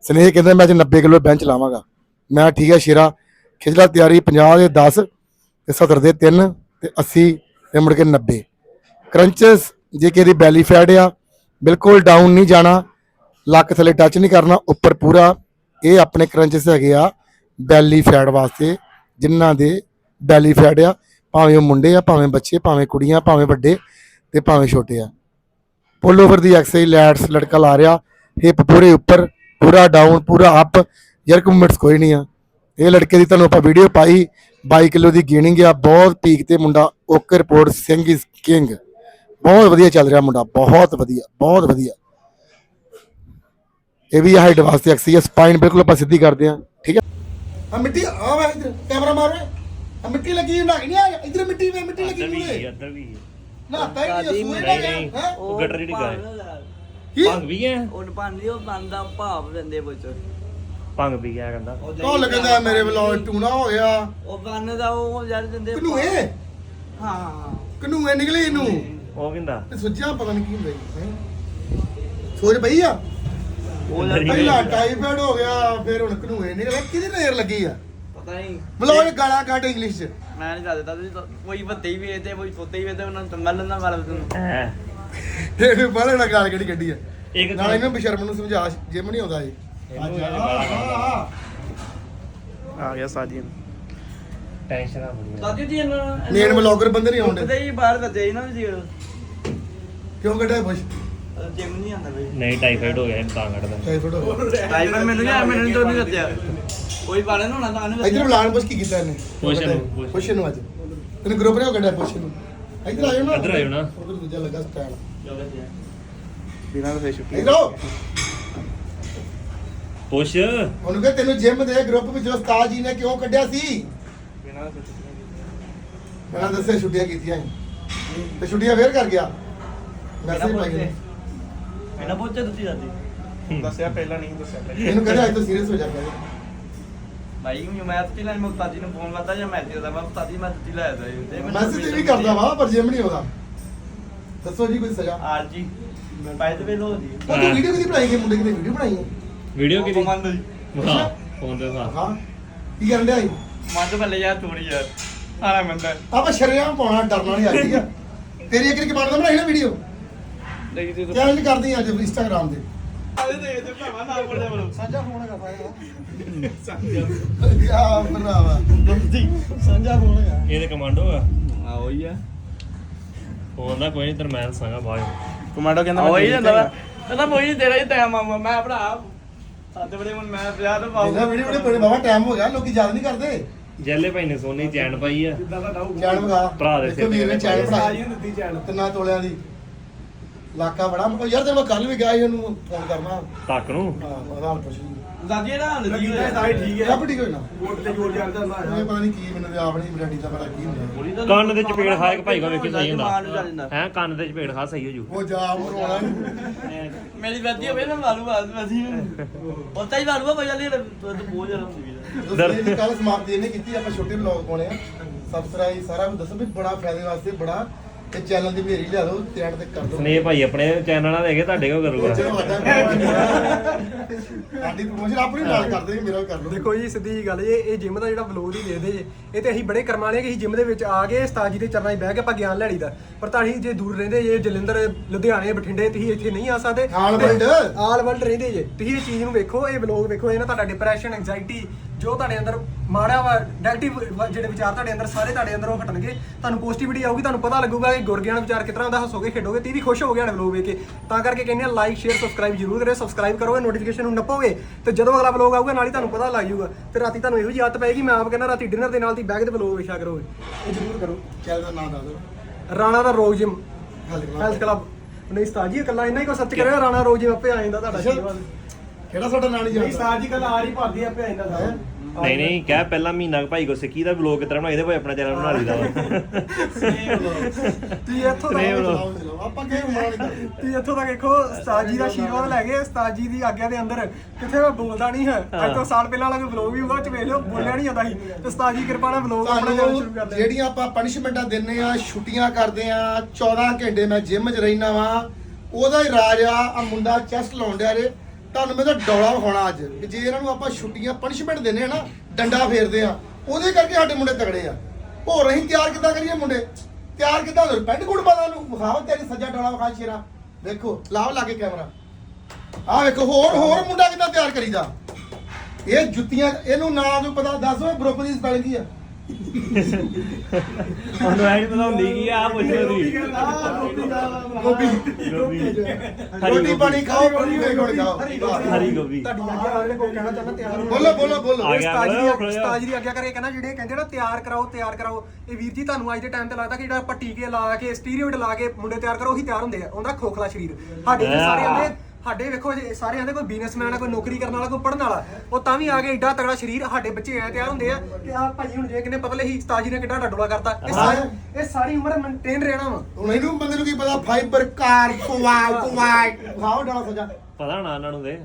ਸਨੇਹ ਕਹਿੰਦਾ ਮੈਂ ਅੱਜ 90 ਕਿਲੋ ਬੈਂਚ ਲਾਵਾਂਗਾ। ਮੈਂ ਠੀਕ ਹੈ ਸ਼ੇਰਾ ਖਿਚਲਾ ਤਿਆਰੀ 50 ਦੇ 10 ਤੇ 70 ਦੇ 3 ਤੇ 80 ਤੇ ਮੁੜ ਕੇ 90 ਕਰੰਚਸ ਜੇ ਕਿ ਇਹਦੀ ਬੈਲੀ ਫੈਟ ਆ, ਬਿਲਕੁਲ ਡਾਊਨ ਨਹੀਂ ਜਾਣਾ, ਲੱਕ ਥੱਲੇ ਟੱਚ ਨਹੀਂ ਕਰਨਾ, ਉੱਪਰ ਪੂਰਾ। ਇਹ ਆਪਣੇ ਕਰੰਚਸ ਹੈਗੇ ਆ ਬੈਲੀ ਫੈਟ ਵਾਸਤੇ, ਜਿਨ੍ਹਾਂ ਦੇ ਬੈਲੀ ਫੈਟ ਆ, ਭਾਵੇਂ ਉਹ ਮੁੰਡੇ ਆ, ਭਾਵੇਂ ਬੱਚੇ, ਭਾਵੇਂ ਕੁੜੀਆਂ, ਭਾਵੇਂ ਵੱਡੇ ਤੇ ਭਾਵੇਂ ਛੋਟੇ ਆ। ਪੁੱਲ ਓਵਰ ਦੀ ਐਕਸਰਸਾਈਜ਼ ਲੈਟਸ ਲੜਕਾ ਲਾ ਰਿਹਾ ਹਿਪ ਪੂਰੇ ਉੱਪਰ, ਪੂਰਾ ਡਾਊਨ ਪੂਰਾ ਅਪ ਯਰਕ ਮੂਵਮੈਂਟਸ ਕੋਈ ਨਹੀਂ ਆ। ਇਹ ਲੜਕੇ ਦੀ ਤੁਹਾਨੂੰ ਆਪਾਂ ਵੀਡੀਓ ਪਾਈ। 22 ਕਿਲੋ ਦੀ ਗੇਨਿੰਗ ਆ। ਬਹੁਤ ਪੀਕ ਤੇ ਮੁੰਡਾ okay report Singh is king ਬਹੁਤ ਵਧੀਆ ਚੱਲ ਰਿਹਾ ਮੁੰਡਾ ਬਹੁਤ ਵਧੀਆ ਬਹੁਤ ਵਧੀਆ। ਇਹ ਵੀ ਹਾਈਟ ਵਾਸਤੇ ਐਕਸਰਸਾਈਜ਼ ਸਪਾਈਨ ਬਿਲਕੁਲ ਆਪਾਂ ਸਿੱਧੀ ਕਰਦੇ ਆ ਠੀਕ ਹੈ ਆ ਮਿੱਟੀ ਆ ਵਾ ਇਧਰ ਕੈਮਰਾ ਮਾਰ ਆ ਮਿੱਟੀ ਲੱਗੀ ਨਾ ਨਹੀਂ ਆ। ਇਧਰ ਮਿੱਟੀ ਵੇ ਮਿੱਟੀ ਲੱਗੀ ਮੂਰੇ ਇੱਧਰ ਵੀ ਨਾ ਤਾਂ ਹੀ ਸੂਏ ਨਾ ਨਹੀਂ, ਹੈ। ਉਹ ਗਟਰ ਜਿਹੜੀ ਗਾਏ ਕੀ? ਭੰਗ ਵੀ ਹੈ? ਉਹ ਪਾਣੀ ਉਹ ਬੰਦਾ ਭਾਵ ਦਿੰਦੇ ਪੁੱਛ ਭੰਗ ਵੀ ਗਿਆ ਕਹਿੰਦਾ। ਕੌਣ ਲੱਗਦਾ ਮੇਰੇ ਵਲੌਗ ਟੂਣਾ ਹੋ ਗਿਆ। ਉਹ ਬੰਨ ਦਾ ਉਹ ਯਾਰ ਦਿੰਦੇ ਕਨੂਏ ਹਾਂ। ਕਨੂਏ ਨਿਕਲੇ ਇਹਨੂੰ? ਉਹ ਕਹਿੰਦਾ ਤੇ ਸੁੱਜਿਆ ਪਤਾ ਨਹੀਂ ਕੀ ਹੁੰਦਾ ਜੀ। ਹੈਂ? ਸੋਚ ਪਈ ਆ? ਉਹ ਪਹਿਲਾਂ ਟਾਈਫਾਇਡ ਹੋ ਗਿਆ ਫਿਰ ਹੁਣ ਕਨੂਏ ਨਿਕਲੇ ਕਿਹਦੀ ਨਜ਼ਰ ਲੱਗੀ ਆ? ਪਤਾ ਨਹੀਂ ਵਲੌਗ ਗਾਲਾਂ ਕੱਢ ਇੰਗਲਿਸ਼ ਚ। ਮੈਂ ਨਹੀਂ ਦੱਸਦਾ ਤੁਸੀਂ ਤਾਂ ਕੋਈ ਬੱਤੇ ਹੀ ਵੇਚਦੇ ਕੋਈ ਪੋਤੇ ਹੀ ਵੇਚਦੇ ਉਹਨਾਂ ਨੂੰ ਚੰਗਾ ਲੰਦਾ ਵਾਲਾ ਤੁਹਾਨੂੰ ਹੈ ਇਹ ਬਾਲੇ ਨਾਲ ਗਾਲ ਕਿਹੜੀ ਕੱਢੀ ਆ? ਇੱਕ ਨਾਲ ਇਹਨੂੰ ਬਸ਼ਰਮ ਨੂੰ ਸਮਝਾ ਜਿਮ ਨਹੀਂ ਆਉਂਦਾ ਇਹ। ਇਹਨੂੰ ਇਹ ਗਾਲਾਂ ਕੱਢਦਾ। ਆ ਗਿਆ ਸਾਜੀ ਟੈਨਸ਼ਨ ਆ ਬੜੀ। ਸਾਜੀ ਜੀ ਇਹਨਾਂ ਮੇਨ ਵਲੌਗਰ ਬੰਦੇ ਨਹੀਂ ਆਉਂਦੇ। ਉੱਠਦੇ ਹੀ ਬਾਹਰ ਬੱਤੇ ਇਹਨਾਂ ਜੀ ਕਿਉਂ ਕੱਢਿਆ ਬੁਸ਼ ਜਿਮ ਨਹੀਂ ਆਉਂਦਾ ਬਈ। ਨਹੀਂ ਟਾਈਫਾਈਡ ਹੋ ਗਿਆ ਇਹਨੂੰ ਤਾਂ ਕੱਢਦਾ ਟਾਈਫਾਇਡ ਹੋ ਗਿਆ। ਟਾਈਪਰ ਮੈਨੂੰ ਨਹੀਂ ਮੈਨੂੰ ਤਾਂ ਨਹੀਂ ਦੱਸਿਆ। ਕੋਈ ਬਾਲੇ ਨੂੰ ਨਾ ਤਾਂ ਨਹੀਂ ਇਧਰ ਬੁਲਾਣ ਪੁੱਛ ਕੀ ਕੀਤਾ ਇਹਨੇ? ਪੁੱਛ ਇਹਨੂੰ, ਪੁੱਛ। ਪੁੱਛ ਇਹਨੂੰ ਅੱਜ। ਤੈਨੂੰ ਗਰੁੱਪ ਨੇ ਕੱਢਿਆ ਪੁੱਛ ਇਹਨੂੰ। ਇਧਰ ਆਇਓ ਨਾ। ਇੱਧਰ ਆਇਓ ਨਾ। ਉਧਰ ਦੂਜਾ ਲੱਗਾ ਸਟੈਂਡ ਬਿਨਾਂ ਤਾਂ ਛੁੱਟੀ ਇਧਰ ਆਓ। ਪੁੱਛ। ਉਹਨੂੰ ਕਹ ਤੈਨੂੰ ਜਿਮ ਦੇ ਗਰੁੱਪ ਵਿੱਚ ਉਸਤਾਦ ਜੀ ਨੇ ਕਿਉਂ ਕੱਢਿਆ ਸੀ? ਬਿਨਾਂ ਤਾਂ ਮੈਂ ਦੱਸਿਆ ਛੁੱਟੀਆਂ ਕੀਤੀਆਂ ਸੀ। ਤੇ ਛੁੱਟੀਆਂ ਫੇਰ ਕਰ ਗਿਆ। ਮੈਸੇਜ ਪਾਈ ਇਹਨੇ। ਇਹਨਾਂ ਪੁੱਛੇ ਤੁਸੀਂ ਦਾਦੀ। ਦੱਸਿਆ ਪਹਿਲਾਂ ਨਹੀਂ ਦੱਸਿਆ ਇਹਨੂੰ ਕਹਿੰਦਾ ਅੱਜ ਤੋਂ ਸੀਰੀਅਸ ਹੋ ਜਾ ਪਿਆ ਭਾਈ ਮੈਂ ਮੈਥ ਤੇ ਲੈਣ ਮੈਂ ਉਸਤਾਦੀ ਨੂੰ ਫੋਨ ਕਰਦਾ ਜਾਂ ਮੈਥ ਦਾ ਮੈਂ ਉਸਤਾਦੀ ਮੈਂ ਦਿੱਤੀ ਲੈ ਆਇਆ ਮੈਸੇਜ ਵੀ ਕਰਦਾ ਵਾ ਪਰ ਜਿਮ ਨਹੀਂ ਹੋਦਾ ਦੱਸੋ ਜੀ ਕੋਈ ਸਜ਼ਾ। ਆਰ ਜੀ ਮੈਂ ਪਾਇਦੇ ਵੇ ਲੋ ਜੀ। ਉਹ ਤੂੰ ਵੀਡੀਓ ਕਿਦੀ ਬਣਾਈ ਹੈ ਮੁੰਡੇ ਕਿਤੇ ਵੀਡੀਓ ਬਣਾਈ ਹੈ ਵੀਡੀਓ ਕਿਦੀ ਮੰਨ ਜੀ ਹਾਂ। ਫੋਨ ਤੇ ਹਾਂ ਹਾਂ। ਕੀ ਕਰਨ ਡਿਆ ਮੰਨ ਤੋਂ ਬੱਲੇ ਯਾਰ। ਚੋਰੀ ਯਾਰ ਆਣਾ ਮੰਦਾ ਆਪਾਂ ਸ਼ਰਿਆਮ ਪਾਉਣਾ ਡਰਨਾ ਨਹੀਂ ਆ ਠੀਕ ਆ। ਤੇਰੀ ਇੱਕ ਇੱਕ ਬਣਦਾ ਬਣਾਈ ਨਾ ਵੀਡੀਓ। ਨਹੀਂ ਤੇ। ਚੈਲੰਜ ਕਰਦੀ ਅੱਜ ਇੰਸਟਾਗ੍ਰਾਮ ਤੇ? ਆਦੇ ਦੇ ਤੇ ਭਾਵਾ ਨਾ ਬੋਲ ਜਾ ਬੋਲੋ। ਸਾਂਝਾ ਫੋਨ ਹੈਗਾ ਪਾਇਆ ਆ ਭਰਾਵਾ। ਸਾਂਝਾ ਫੋਨ ਹੈਗਾ। ਇਹ ਤੇ ਕਮਾਂਡੋ ਆ। ਆ ਉਹੀ ਆ। ਫੋਨ ਦਾ ਕੋਈ ਨਹੀਂ ਤਰ ਮੈਂ ਦੱਸਾਂਗਾ ਬਾਅਦ ਕਮਾਂਡੋ ਕਹਿੰਦਾ ਮੈਂ ਉਹੀ ਜਾਂਦਾ ਕਹਿੰਦਾ ਮੋਈ ਤੇਰਾ ਹੀ ਟਾਈਮ ਆ ਮੈਂ ਭਰਾ। ਸੱਤ ਵਜੇ ਹੁਣ ਮੈਂ ਵਿਆਹ ਤੋਂ ਇਹਦਾ ਵੀਡੀਓ ਵੀਡੀਓ ਬੜੇ ਬਾਬਾ ਟਾਈਮ ਹੋ ਗਿਆ ਲੋਕੀ ਯਾਦ ਨਹੀਂ ਕਰਦੇ। ਜੈਲੇ ਭਾਈ ਨੇ ਸੋਨੀ ਚੈਨ ਪਾਈ ਆ। ਚੈਨ ਵਗਾ ਭਰਾ ਦੇ ਦੇਖੋ ਵੀਰ ਨੇ ਚੈਨ ਸਿਰ ਬਣਾਈ। ਦਿੱਤੀ ਚੈਨ। ਤਿੰਨਾਂ ਤੋਲਿਆਂ ਦੀ। ਲਾਕਾ ਬੜਾ ਮੈਂ ਕਿਹਾ ਯਾਰ ਤੇ ਮੈਂ ਕੱਲ ਵੀ ਗਿਆ ਸੀ ਉਹਨੂੰ ਫੋਨ ਕਰਨਾ। ਤੱਕ ਨੂੰ? ਹਾਂ ਹਾਲ ਪੁੱਛ ਲਈ ਦਾਦੀ ਇਹਦਾ ਹਾਲ ਠੀਕ ਹੈ ਠੀਕ ਹੈ। ਠੀਕ ਹੋਈ ਨਾ। ਵੋਟ ਤੇ ਜੋੜ ਜਾਂਦਾ ਇਹ ਪਤਾ ਨਹੀਂ ਕੀ ਮੈਨੂੰ ਤੇ ਆਪ ਨਹੀਂ ਬਰੈਡੀ ਦਾ ਪਤਾ ਕੀ ਹੁੰਦਾ। ਕੰਨ ਦੇ ਚਪੇੜ ਖਾ ਕੇ ਭਾਈ ਕੋ ਵੇਖੀ ਸਹੀ ਮਾਰ ਹੁੰਦਾ। ਹੈ ਕੰਨ ਦੇ ਚਪੇੜ ਖਾ ਸਹੀ ਹੋ ਜੂ। ਉਹ ਜਾ ਮਰਵਾਉਣਾ ਨੀ। ਮੇਰੀ ਬੱਦੀ ਹੋਵੇ ਨਾ ਮਾਲੂ ਬਾਤ ਵਸੀ ਪਤਾ ਹੀ ਮਾਲੂ ਬਜਾ ਲੈ ਤੂੰ ਬੋਝ ਰਹਾ ਸੀ ਦੋਸਤੋ ਜੀ ਕੱਲ ਸਮਾਪਤੀ ਇਹਨੇ ਕੀਤੀ ਆਪਾਂ ਛੋਟੇ ਵਲੌਗ ਪਾਉਣੇ ਆ। ਸਬਸਕ੍ਰਾਈਬ ਸਾਰਾ ਕੁਝ ਦੱਸੋ ਵੀ ਬੜਾ ਫਾਇਦੇ ਵਾਸਤੇ ਬੜਾ ਤੇ ਚੈਨਲ ਦੀ ਮੇਰੀ ਲਿਆ ਦਿਓ ਤੇ ਐਡ ਤੇ ਕਰ ਦਿਓ। ਸਨੇ ਭਾਈ ਆਪਣੇ ਚੈਨਲ ਨਾਲ ਹੈਗੇ ਤੁਹਾਡੇ ਕੋ ਕਰੂਗਾ। ਚਲੋ ਵਾਦਾ ਸਾਡੀ ਪ੍ਰੋਮੋਸ਼ਨ ਆਪਣੀ ਨਾਲ ਕਰਦੇ ਜੀ ਮੇਰਾ ਵੀ ਕਰ ਲਓ। ਦੇਖੋ ਜੀ ਸਿੱਧੀ ਜਿਹੀ ਗੱਲ ਇਹ ਇਹ ਜਿਮ ਦਾ ਜਿਹੜਾ ਵਲੋਗ ਹੀ ਦੇਖਦੇ ਜੇ ਇਹ ਤੇ ਅਸੀਂ ਬੜੇ ਕਰਮ ਵਾਲੇ ਆ ਕਿ ਅਸੀਂ ਜਿਮ ਦੇ ਵਿੱਚ ਆ ਕੇ ਉਸਤਾਦ ਜੀ ਦੇ ਚਰਨਾਂ 'ਚ ਬਹਿ ਕੇ ਆਪਾਂ ਗਿਆਨ ਲੈਣੀ ਦਾ। ਪਰ ਤਾਂ ਅਸੀਂ ਜੇ ਦੂਰ ਰਹਿੰਦੇ ਜੇ ਜਲੰਧਰ ਲੁਧਿਆਣੇ ਬਠਿੰਡੇ ਤੁਸੀਂ ਇੱਥੇ ਨਹੀਂ ਆ ਸਕਦੇ। All world। ਆਲ ਵਰਲਡ ਰਹਿੰਦੇ ਜੇ। ਤੁਸੀਂ ਇਹ ਚੀਜ਼ ਨੂੰ ਵੇਖੋ ਇਹ ਵਲੋਗ ਵੇਖੋ ਇਹ ਨਾ ਤੁਹਾਡਾ ਡਿਪਰੈਸ਼ਨ ਐਂਗਜ਼ਾਇਟੀ ਜੋ ਤੁਹਾਡੇ ਅੰਦਰ ਮਾੜਾ ਵਾ ਨੈਗੇਟਿਵ ਜਿਹੜੇ ਵਿਚਾਰ ਤੁਹਾਡੇ ਅੰਦਰ ਸਾਰੇ ਤੁਹਾਡੇ ਅੰਦਰ ਹਟਣਗੇ ਤੁਹਾਨੂੰ ਪੋਜ਼ਿਟਿਵਿਟੀ ਆਊਗੀ ਤੁਹਾਨੂੰ ਪਤਾ ਲੱਗੂਗਾ ਕਿ ਗੁਰਗਿਆਨ ਵਿਚਾਰ ਕਿਸ ਤਰ੍ਹਾਂ ਦਾ ਹੱਸੋਗੇ ਖੇਡੋਗੇ ਤੇ ਵੀ ਖੁਸ਼ ਹੋ ਗਿਆ ਵਲੋਗ ਵੇਖ ਕੇ। ਤਾਂ ਕਰਕੇ ਕਹਿੰਦੇ ਆ ਲਾਈਕ ਸ਼ੇਅਰ ਸਬਸਕ੍ਰਾਈਬ ਜ਼ਰੂਰ ਕਰਿਓ ਸਬਸਕ੍ਰਾਈਬ ਕਰੋਗੇ ਨੋਟੀਫਿਕੇਸ਼ਨ ਨੂੰ ਨੱਪੋਗੇ ਤੇ ਜਦੋਂ ਅਗਲਾ ਵਲੋਗ ਆਊਗਾ ਨਾਲ ਹੀ ਤੁਹਾਨੂੰ ਪਤਾ ਲੱਗ ਜਾਊਗਾ। ਤੇ ਰਾਤੀ ਤੁਹਾਨੂੰ ਇਹੋ ਜਿਹੀ ਆਦਤ ਪਏਗੀ ਮੈਂ ਆਪ ਕਹਿੰਦਾ ਰਾਤੀ ਡਿਨਰ ਦੇ ਨਾਲ ਦੀ ਬੈਗ ਤੇ ਵਲੋਗ ਵੇਖਿਆ ਕਰੋਗੇ ਇਹ। ਜ਼ਰੂਰ ਕਰੋ। ਚੈਨਲ ਦਾ ਨਾਮ ਦੱਸ ਦਿਓ? ਰਾਣਾ ਦਾ ਰੋਗ ਜਿਮ। ਹੈਲਥ ਕਲੱਬ ਨਹੀਂ ਉਸਤਾਦ ਜੀ ਇਕੱਲਾ ਇੰਨਾ ਹੀ ਕੋ ਸਰਚ ਕਰਿਓ ਰਾਣਾ ਰੋਗ ਜਿਮ ਆਪੇ ਆ ਜਾਂਦਾ ਤੁਹਾਡਾ ਕਿਹੜਾ ਸਾਡਾ ਨਾਂ ਨਹੀਂ ਜਾਣਦਾ ਜੀ ਕੱਲ ਆ ਰਹੀ ਭਾਦੀ ਆਪੇ ਆ ਜਾਂਦਾ ਹੈਂ? ਨਹੀਂ ਨਹੀਂ ਕਹਿ ਪਹਿਲਾਂ ਮਹੀਨਾ ਕੁ ਭਾਈ ਕੋ ਸਿੱਖੀ ਦਾ ਵਲੋਗ ਕਿਤਰਾ ਬਣਾ ਇਹਦੇ ਭਾਈ ਆਪਣਾ ਚੈਨਲ ਬਣਾ ਲਈਦਾ ਵਾ। ਤੁਸੀਂ ਇੱਥੋਂ ਨਹੀਂ ਤੱਕ ਬੋਲੋ। ਚਲਾਓ, ਚਲਾਓ। ਆਪਾਂ ਕਿਹ ਉਮਰਾਂ ਨਹੀਂ ਤੁਸੀਂ ਇੱਥੋਂ ਤੱਕ ਦੇਖੋ ਉਸਤਾਦ ਜੀ ਦਾ ਆਸ਼ੀਰਵਾਦ ਲੈ ਗਏ ਉਸਤਾਦ ਜੀ ਦੀ ਆਗਿਆ ਦੇ ਅੰਦਰ। ਕਿੱਥੇ ਮੈਂ ਬੋਲਦਾ ਨਹੀਂ ਹੈ। ਅੱਜ ਤੋਂ ਸਾਲ ਪਹਿਲਾਂ ਵਾਲਾ ਕੋਈ ਵਲੋਗ ਵੀ ਹੋਊਗਾ ਉਹ ਚ ਵੇਖ ਲਿਓ ਬੋਲਿਆ ਨਹੀਂ ਜਾਂਦਾ ਸੀ। ਤੇ ਉਸਤਾਦ ਜੀ ਦੀ ਕਿਰਪਾ ਨਾਲ ਵਲੋਗ ਆਪਣਾ ਚੈਨਲ ਸ਼ੁਰੂ ਕਰ ਤੁਹਾਨੂੰ ਲਿਆ। ਜਿਹੜੀਆਂ ਆਪਾਂ ਪਨਿਸ਼ਮੈਂਟਾਂ ਦਿੰਨੇ ਆ ਛੁੱਟੀਆਂ ਕਰਦੇ ਆ 14 ਘੰਟੇ ਮੈਂ ਜਿਮ 'ਚ ਰਹਿਣਾ ਵਾਂ। ਉਹਦਾ ਹੀ ਰਾਜ ਆ ਆ ਮੁੰਡਾ ਚੈਸਟ ਲਾਉਣ ਡਿਆ ਰੇ ਤੁਹਾਨੂੰ ਮੈਂ ਤਾਂ ਡੌਲਾ ਵਿਖਾਉਣਾ ਅੱਜ ਕਿ ਜੇ ਇਹਨਾਂ ਨੂੰ ਆਪਾਂ ਛੁੱਟੀਆਂ ਪਨਿਸ਼ਮੈਂਟ ਦਿੰਨੇ ਆ ਨਾ, ਡੰਡਾ ਫੇਰਦੇ ਆ ਉਹਦੇ ਕਰਕੇ ਸਾਡੇ ਮੁੰਡੇ ਤਗੜੇ ਆ। ਹੋਰ ਅਸੀਂ ਤਿਆਰ ਕਿੱਦਾਂ ਕਰੀਏ ਮੁੰਡੇ? ਤਿਆਰ ਕਿੱਦਾਂ ਹੋ ਪੈਂਟ ਕੋਟ ਪਾ ਨੂੰ ਵਿਖਾਓ ਤੇਰੀ ਸੱਜਾ ਡੌਲਾ ਵਿਖਾ ਸ਼ੇਰਾ। ਦੇਖੋ, ਲਾਓ ਲਾ ਕੇ ਕੈਮਰਾ। ਆਹ ਵੇਖੋ, ਹੋਰ ਹੋਰ ਮੁੰਡਾ ਕਿੱਦਾਂ ਤਿਆਰ ਕਰੀਦਾ? ਇਹ ਜੁੱਤੀਆਂ, ਇਹਨੂੰ ਨਾ ਕੋਈ ਪਤਾ, ਦੱਸੋ ਓਏ ਗਰੁੱਪ ਦੀ ਸਪੈਲਿੰਗ ਕੀ ਆ? ਉਹਨੂੰ ਐ ਨਹੀਂ ਪਤਾ ਹੁੰਦੀ ਕੀ ਆ ਪੁੱਛੋ ਦੀ ਗੋਭੀ ਗੋਭੀ ਰੋਟੀ ਪਾਣੀ ਖਾਓ ਪਾਣੀ ਵੇਖ ਕੋਲ ਖਾਓ ਹਰੀ ਗੋਭੀ। ਤੁਹਾਡੀ ਆਗਿਆ ਵਾਲੇ ਕੋਲ ਕਹਿਣਾ ਚਾਹੁੰਦਾ ਤਿਆਰ ਹੋ ਬੋਲੋ ਬੋਲੋ ਬੋਲੋ। ਆ ਗਿਆ। ਉਸਤਾਦ ਜੀ ਖੜੋ, ਖੜੋ। ਉਸਤਾਦ ਜੀ ਦੀ ਆਗਿਆ ਕਰੇ ਕਹਿੰਦਾ ਜਿਹੜੇ ਕਹਿੰਦੇ ਨਾ ਤਿਆਰ ਕਰਾਓ ਤਿਆਰ ਕਰਾਓ। ਇਹ ਵੀਰ ਜੀ ਤੁਹਾਨੂੰ ਅੱਜ ਦੇ ਟਾਈਮ ਤੇ ਲੱਗਦਾ ਕਿ ਜਿਹੜਾ ਆਪਾਂ ਟੀਕੇ ਲਾ ਕੇ ਸਟੀਰੀਓਇਡ ਲਾ ਕੇ ਮੁੰਡੇ ਤਿਆਰ ਕਰੋ ਉਹੀ ਤਿਆਰ ਹੁੰਦੇ ਆ। ਉਹਦਾ ਖੋਖਲਾ ਸਰੀਰ। ਸਾਡੇ ਸਾਰੇ ਆਂਦੇ ਸਾਡੇ ਵੇਖੋ ਜੇ ਸਾਰੇ ਆਂਦੇ ਕੋਈ ਬਿਜ਼ਨਸਮੈਨ ਆ ਕੋਈ ਨੌਕਰੀ ਕਰਨ ਵਾਲਾ ਕੋਈ ਪੜਨ ਵਾਲਾ ਉਹ ਤਾਂ ਵੀ ਆ ਕੇ ਏਡਾ ਤਗੜਾ ਸਰੀਰ ਸਾਡੇ ਬੱਚੇ ਐ ਤਿਆਰ ਹੁੰਦੇ ਆ ਕਿ ਆ ਭਾਜੀ ਹੁਣ ਜੇ ਕਿਨੇ ਪਤਲੇ ਹੀ ਉਸਤਾਦ ਜੀ ਨੇ ਕਿੱਡਾ ਡੱਡੂਆ ਕਰਤਾ ਇਹ ਸਾਰੇ ਇਹ ਸਾਰੀ ਉਮਰ ਮੇਨਟੇਨ ਰਹਿਣਾ ਵਾ। ਹੁਣ ਇਹਨੂੰ ਬੰਦੇ ਨੂੰ ਕੀ ਪਤਾ ਫਾਈਬਰ ਕਾਰ ਪਵਾਈ ਪਵਾਈ ਖਾਓ ਡਾਲਾ ਸਜਾ। ਪਤਾ ਹੋਣਾ ਉਹਨਾਂ ਨੂੰ ਦੇ।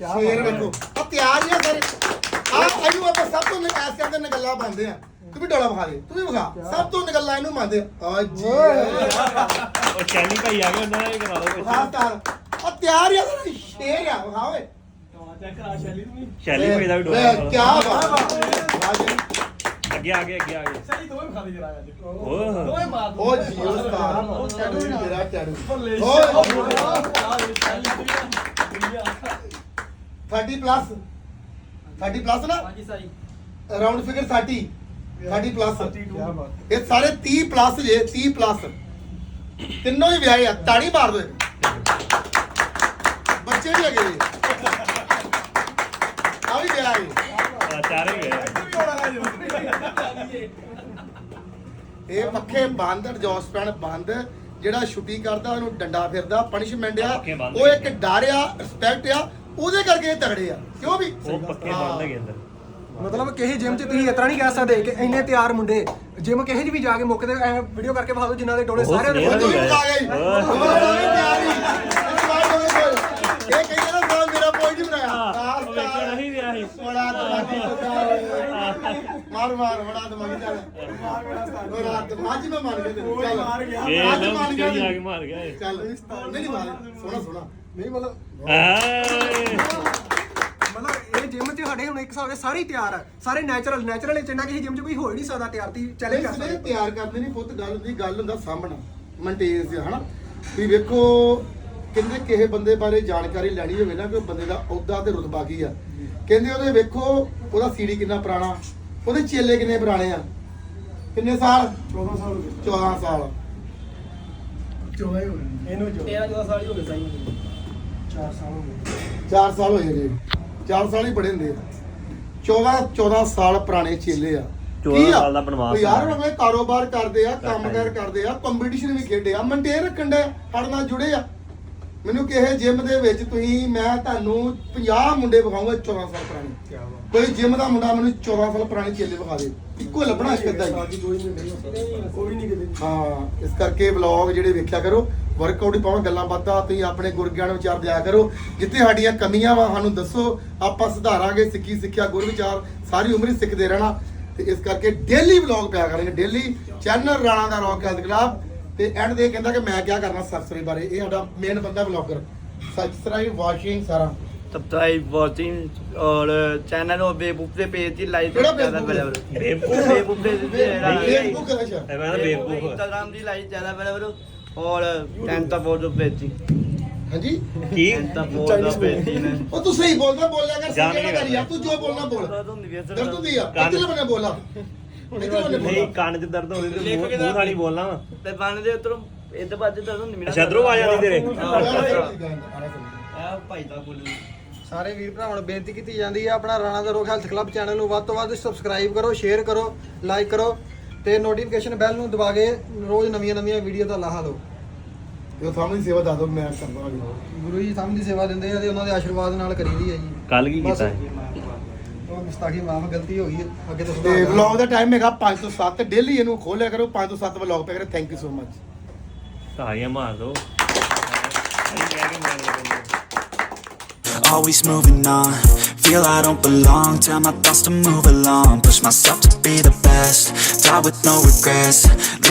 ਸ਼ੇਰ ਵੇਖੋ। ਆ ਤਿਆਰ ਹੀ ਆ ਸਾਰੇ। ਆ ਆਯੂ ਆਪਾਂ ਸਭ ਤੋਂ ਐਸੇ ਆਂਦੇ ਨਗੱਲਾ ਬੰਦੇ ਆ। ਤੂੰ ਵੀ ਡੋਲਾ ਵਿਖਾ ਦੇ। ਤੂੰ ਵੀ ਵਿਖਾ। ਸਭ ਤੋਂ ਨਗੱਲਾ ਇਹਨੂੰ ਮੰਨਦੇ ਆ। ਜੀ। ਉਹ ਚੈਨੀ ਭਾਈ ਆ ਗਏ ਉਹਨਾਂ ਵੀ ਕਰਾ ਲਓ ਤਾਰ ਆ ਤਿਆਰ ਹੀ ਆ ਸਾਰੇ ਸ਼ੇਰ ਆ ਵਿਖਾ ਓਏ। ਸ਼ੈਲੀ ਭਾਈ ਦਾ ਵੀ ਲੈ, ਡੋਲਾ ਕਿਆ ਬਾਤ ਵਾਹ ਜੀ ਅੱਗੇ ਆ ਗਏ ਅੱਗੇ ਆ ਗਏ। ਸਹੀ ਦੋਵੇਂ ਖਾ ਦੇ ਜਰਾ ਅੱਜ। ਓਹ। ਦੋਵੇਂ ਮਾਰ ਦੋ। ਉਹ ਜੀ ਉਸਤਾਦ ਟੈਡੂ ਮੇਰਾ ਟੈਡੂ ਬੱਲੇ ਓਏ 30 ਪਲੱਸ 30 ਪਲੱਸ ਨਾ? ਹਾਂਜੀ ਸਾਈ ਰਾਉਂਡ ਫਿਗਰ 30 30 ਪਲੱਸ ਕੀ ਬਾਤ ਇਹ ਸਾਰੇ 30 ਪਲੱਸ ਜੇ 30 ਪਲੱਸ ਤਿੰਨੋਂ ਹੀ ਵਿਆਹੇ ਆ ਤਾੜੀ ਮਾਰ ਦੋ ਬੱਚੇ ਵੀ ਹੈਗੇ। ਜੀ ਆ ਵੀ ਵਿਆਹੇ ਆ ਚਾਰੇ ਗਏ। ਇਹ ਪੱਖੇ ਬੰਦ ਐਡਜਸਟ ਪੈਣ ਬੰਦ ਜਿਹੜਾ ਛੁੱਟੀ ਕਰਦਾ ਉਹਨੂੰ ਡੰਡਾ ਫਿਰਦਾ ਪਨਿਸ਼ਮੈਂਟ ਆ। ਉਹ ਇੱਕ ਡਰ ਆ ਰਿਸਪੈਕਟ ਆ ਉਹਦੇ ਕਰਕੇ ਇਹ ਤਗੜੇ ਆ। ਕਿਉਂ ਵੀ? ਉਹ ਪੱਕੇ ਬੰਦ ਹੈਗੇ ਅੰਦਰ। ਮਤਲਬ ਕਿਸੇ ਜਿਮ 'ਚ ਤੁਸੀਂ ਇਤਨਾ ਨਹੀਂ ਕਹਿ ਸਕਦੇ ਕਿ ਇੰਨੇ ਤਿਆਰ ਮੁੰਡੇ ਜਿਮ ਕਿਸੇ 'ਚ ਵੀ ਜਾ ਕੇ ਮੁੱਕਦੇ ਐ ਵੀਡੀਓ ਕਰਕੇ ਵਿਖਾ ਦਿਓ ਜਿਨ੍ਹਾਂ ਦੇ ਡੋਲੇ ਦੇ ਵੀ ਆ ਗਈ ਤਿਆਰ ਇਹ ਕਹਿੰਦੇ ਨਾ ਸਾਲ ਮੇਰਾ ਪੁਆਇੰਟ ਹੀ ਬਣਾਇਆ। ਹਾਂ, ਉਹ ਵੇਖਿਆ ਨਹੀਂ ਗਿਆ ਸੀ। ਬੜਾ ਦਿਮਾਗੀ ਮਾਰ ਮਾਰ ਬੜਾ ਦਿਮਾਗੀ ਚੱਲ ਬੜਾ ਦਿਮਾਗੀ ਮੈਂ ਮਾਰ ਗਿਆ ਤੈਨੂੰ। ਚੱਲ। ਇਹ ਅੱਜ ਲੋ ਮਾਰ ਗਿਆ ਜਾ ਕੇ। ਮਾਰ ਗਿਆ। ਚੱਲ। ਨਹੀਂ ਨਹੀਂ ਮਾਰ। ਸੋਹਣਾ ਸੋਹਣਾ ਨਹੀਂ ਮਤਲਬ ਮਤਲਬ ਇਹ ਜਿਮ 'ਚ ਸਾਡੇ ਹੁਣ ਇੱਕ ਹਿਸਾਬ ਦੇ ਸਾਰੇ ਤਿਆਰ ਆ। ਸਾਰੇ ਨੈਚੁਰਲ ਨੈਚੁਰਲ ਚ ਨਾ ਕਿਸੇ ਜਿਮ 'ਚ ਕੋਈ ਹੋ ਹੀ ਨਹੀਂ ਸਕਦਾ ਤਿਆਰ ਤੀ ਚੈਲੰਜ ਕਰ ਸਕਦਾ ਤਿਆਰ ਕਰਦੇ ਨਹੀਂ ਪੁੱਤ। ਗੱਲ ਦੀ ਗੱਲ ਹੁੰਦਾ ਸਾਹਮਣਾ। ਮੇਨਟੇਨ ਹਨਾ? ਵੀ ਵੇਖੋ ਕਹਿੰਦੇ ਕਿਸੇ ਬੰਦੇ ਬਾਰੇ ਜਾਣਕਾਰੀ ਲੈਣੀ ਹੋਵੇ ਨਾ ਕਿ ਉਹ ਬੰਦੇ ਦਾ ਅਹੁਦਾ ਤੇ ਰੁਤਬਾ ਕੀ ਆ। ਕਹਿੰਦੇ ਉਹਦੇ ਵੇਖੋ ਉਹਦਾ ਸੀੜੀ ਕਿੰਨਾ ਪੁਰਾਣਾ ਉਹਦੇ ਚੇਲੇ ਕਿੰਨੇ ਪੁਰਾਣੇ ਆ? ਕਿੰਨੇ ਸਾਲ? 14 ਸਾਲ ਹੋ ਗਏ। 14 ਸਾਲ। 14 ਹੀ ਗਏ। ਇਹਨੂੰ ਜੋ 13 14 ਸਾਲ ਹੀ ਹੋ ਗਏ ਸਾਈ 4 ਸਾਲ ਹੋ ਗਏ। 4 ਸਾਲ ਹੋਏ ਜੀ 4 ਸਾਲ ਹੀ ਬੜੇ ਹੁੰਦੇ ਆ। 14 14 ਸਾਲ ਪੁਰਾਣੇ ਚੇਲੇ ਆ। 14 ਕੀ ਆ? ਸਾਲ ਦਾ ਉਹ ਯਾਰ ਆ। ਅਗਲੇ ਕਾਰੋਬਾਰ ਕਰਦੇ ਆ ਕੰਮ ਘੱਟ ਕਾਰ ਆ। ਕਰਦੇ ਆ ਕੰਪੀਟੀਸ਼ਨ ਵੀ ਖੇਡੇ ਆ ਮੇਨਟੇਨ ਰੱਖਣ ਦੇ ਸਾਡੇ ਨਾਲ ਜੁੜੇ ਆ। ਮੈਨੂੰ ਕਿਸੇ ਜਿਮ ਦੇ ਵਿੱਚ ਤੁਸੀਂ ਮੈਂ ਤੁਹਾਨੂੰ 50 ਮੁੰਡੇ ਵਿਖਾਉਂਗਾ 14 ਸਾਲ ਪੁਰਾਣੇ। ਕੀ ਬਾਤ ਕੋਈ ਜਿਮ ਦਾ ਮੁੰਡਾ ਮੈਨੂੰ 14 ਸਾਲ ਪੁਰਾਣੇ ਚੇਲੇ ਵਿਖਾ ਦੇ। ਇੱਕੋ ਲੱਭਣਾ ਇੱਕ ਅੱਧਾ ਹੀ। ਕੋਈ ਨਹੀਂ ਨਹੀਂ ਹੋ ਸਕਦਾ ਕੋਈ ਨਹੀਂ ਕਿਤੇ ਹਾਂ ਇਸ ਕਰਕੇ ਵਲੌਗ ਜਿਹੜੇ ਵੇਖਿਆ ਕਰੋ ਵਰਕਆਊਟ ਹੀ ਪਾਵਾਂ ਗੱਲਾਂ ਬਾਤਾਂ ਤੁਸੀਂ ਆਪਣੇ ਗੁਰਗਿਆਨ ਵਿਚਾਰ ਦਿਆ ਕਰੋ। ਜਿੱਥੇ ਸਾਡੀਆਂ ਕਮੀਆਂ ਵਾ ਸਾਨੂੰ ਦੱਸੋ ਆਪਾਂ ਸੁਧਾਰਾਂਗੇ ਸਿੱਖੀ ਸਿੱਖਿਆ ਗੁਰ ਵਿਚਾਰ ਸਾਰੀ ਉਮਰ ਹੀ ਸਿੱਖਦੇ ਰਹਿਣਾ। ਤੇ ਇਸ ਕਰਕੇ ਡੇਲੀ ਵਲੌਗ ਪਿਆ ਕਰਾਂਗੇ ਡੇਲੀ ਚੈਨਲ ਰਾਣਾ ਦਾ ਰੌਕ ਹੈਲਥ ਕਲੱਬ ਤੇ ਐਂਡ ਦੇ ਕਹਿੰਦਾ ਕਿ ਮੈਂ ਕੀ ਕਰਨਾ ਸਰਸਰੀ ਬਾਰੇ ਇਹ ਸਾਡਾ ਮੇਨ ਬੰਦਾ ਬਲੌਗਰ ਸਰਸਰੀ ਵਾਸ਼ਿੰਗ ਸਾਰਾ। ਸਬਸਕ੍ਰਾਈਬ ਵਾਚਿੰਗ ਔਰ ਚੈਨਲ ਉਹ ਬੇਬੂਪ ਦੇ ਪੇਜ ਦੀ ਲਾਈਕ ਜ਼ਿਆਦਾ ਬਰਾਬਰ ਬੇਬੂਪ ਬੇਬੂਪ ਦੇ ਬੇਬੂਪ ਅੱਛਾ। ਮੈਂ ਬੇਬੂਪ ਇੰਸਟਾਗ੍ਰam ਦੀ ਲਾਈਕ ਜ਼ਿਆਦਾ ਬਰਾਬਰ ਔਰ ਟੈਂਟ ਦਾ ਬੋਰਡ ਪੇਜ ਦੀ ਹਾਂਜੀ? ਕੀ? ਚਾਈਨੀਜ਼ ਬੋਲ ਉਹ ਤੂੰ ਸਹੀ ਬੋਲਦਾ ਬੋਲਿਆ ਕਰ ਸਹੀ ਕਰ ਯਾਰ ਤੂੰ ਜੋ ਬੋਲਣਾ ਬੋਲ। ਦਰਦ ਹੁੰਦੀ ਆ। ਕਿੱਥੇ ਬਣਾ ਬੋਲਾ? ਨਹੀਂ ਬੋਲਾ ਕੰਨ 'ਚ ਦਰਦ ਹੋਵੇ ਤੇ ਮੂੰਹ ਨਾਲ ਹੀ ਬੋਲਣਾ ਵਾ। ਤੇ ਬਣ ਦੇ ਉਧਰੋਂ ਇੱਧਰ ਵੱਜ ਤਾਂ ਹੁੰਦੀ ਮੇਰਾ ਅੱਛਾ, ਇੱਧਰੋਂ ਆ ਜਾਂਦੀ ਤੇਰੇ? ਆ ਭਾਈ ਦਾ ਬੋਲ। ਸਾਰੇ ਵੀਰ ਭਰਾਵਾਂ ਨੂੰ ਬੇਨਤੀ ਕੀਤੀ ਜਾਂਦੀ ਹੈ ਆਪਣਾ ਰਾਣਾ ਦਾ ਰੋਗ ਹੈਲਥ ਕਲੱਬ ਚੈਨਲ ਨੂੰ ਵੱਧ ਤੋਂ ਵੱਧ ਸਬਸਕ੍ਰਾਈਬ ਕਰੋ ਸ਼ੇਅਰ ਕਰੋ ਲਾਈਕ ਕਰੋ ਤੇ ਨੋਟੀਫਿਕੇਸ਼ਨ ਬੈਲ ਨੂੰ ਦਬਾ ਕੇ ਰੋਜ਼ ਨਵੀਆਂ ਨਵੀਆਂ ਵੀਡੀਓ ਦਾ ਲਾਹਾ ਲਓ। ਜੋ ਸਾਹਮਣੇ ਸੇਵਾ ਦੱਸ ਦੋ ਮੈਂ ਕਰਦਾ ਗੁਰੂ ਜੀ ਸਾਹਮਣੇ ਸੇਵਾ ਦਿੰਦੇ ਆ ਤੇ ਉਹਨਾਂ ਦੇ ਆਸ਼ੀਰਵਾਦ ਨਾਲ ਕਰੀਦੀ ਹੈ ਜੀ। ਕੱਲ ਕੀ। ਕੀਤਾ ਹੈ ਗੁਸਤਾਖੀ ਮਾਫ ਗਲਤੀ ਹੋ ਗਈ ਹੈ, ਅੱਗੇ ਤੋਂ ਤੇ ਸੁਧਾਰ। ਵਲੌਗ ਦਾ ਟਾਈਮ ਹੈਗਾ 5 ਤੋਂ 7 ਡੇਲੀ ਇਹਨੂੰ ਖੋਲਿਆ ਕਰੋ 5 ਤੋਂ 7 ਵਲੌਗ ਪਿਆ ਕਰੋ ਥੈਂਕ ਯੂ ਸੋ ਮਚ ਕੇ ਮਾਰ ਦੋ Always moving on, feel I don't belong. Tell my thoughts to move along, push myself to be the best. Die with no regrets.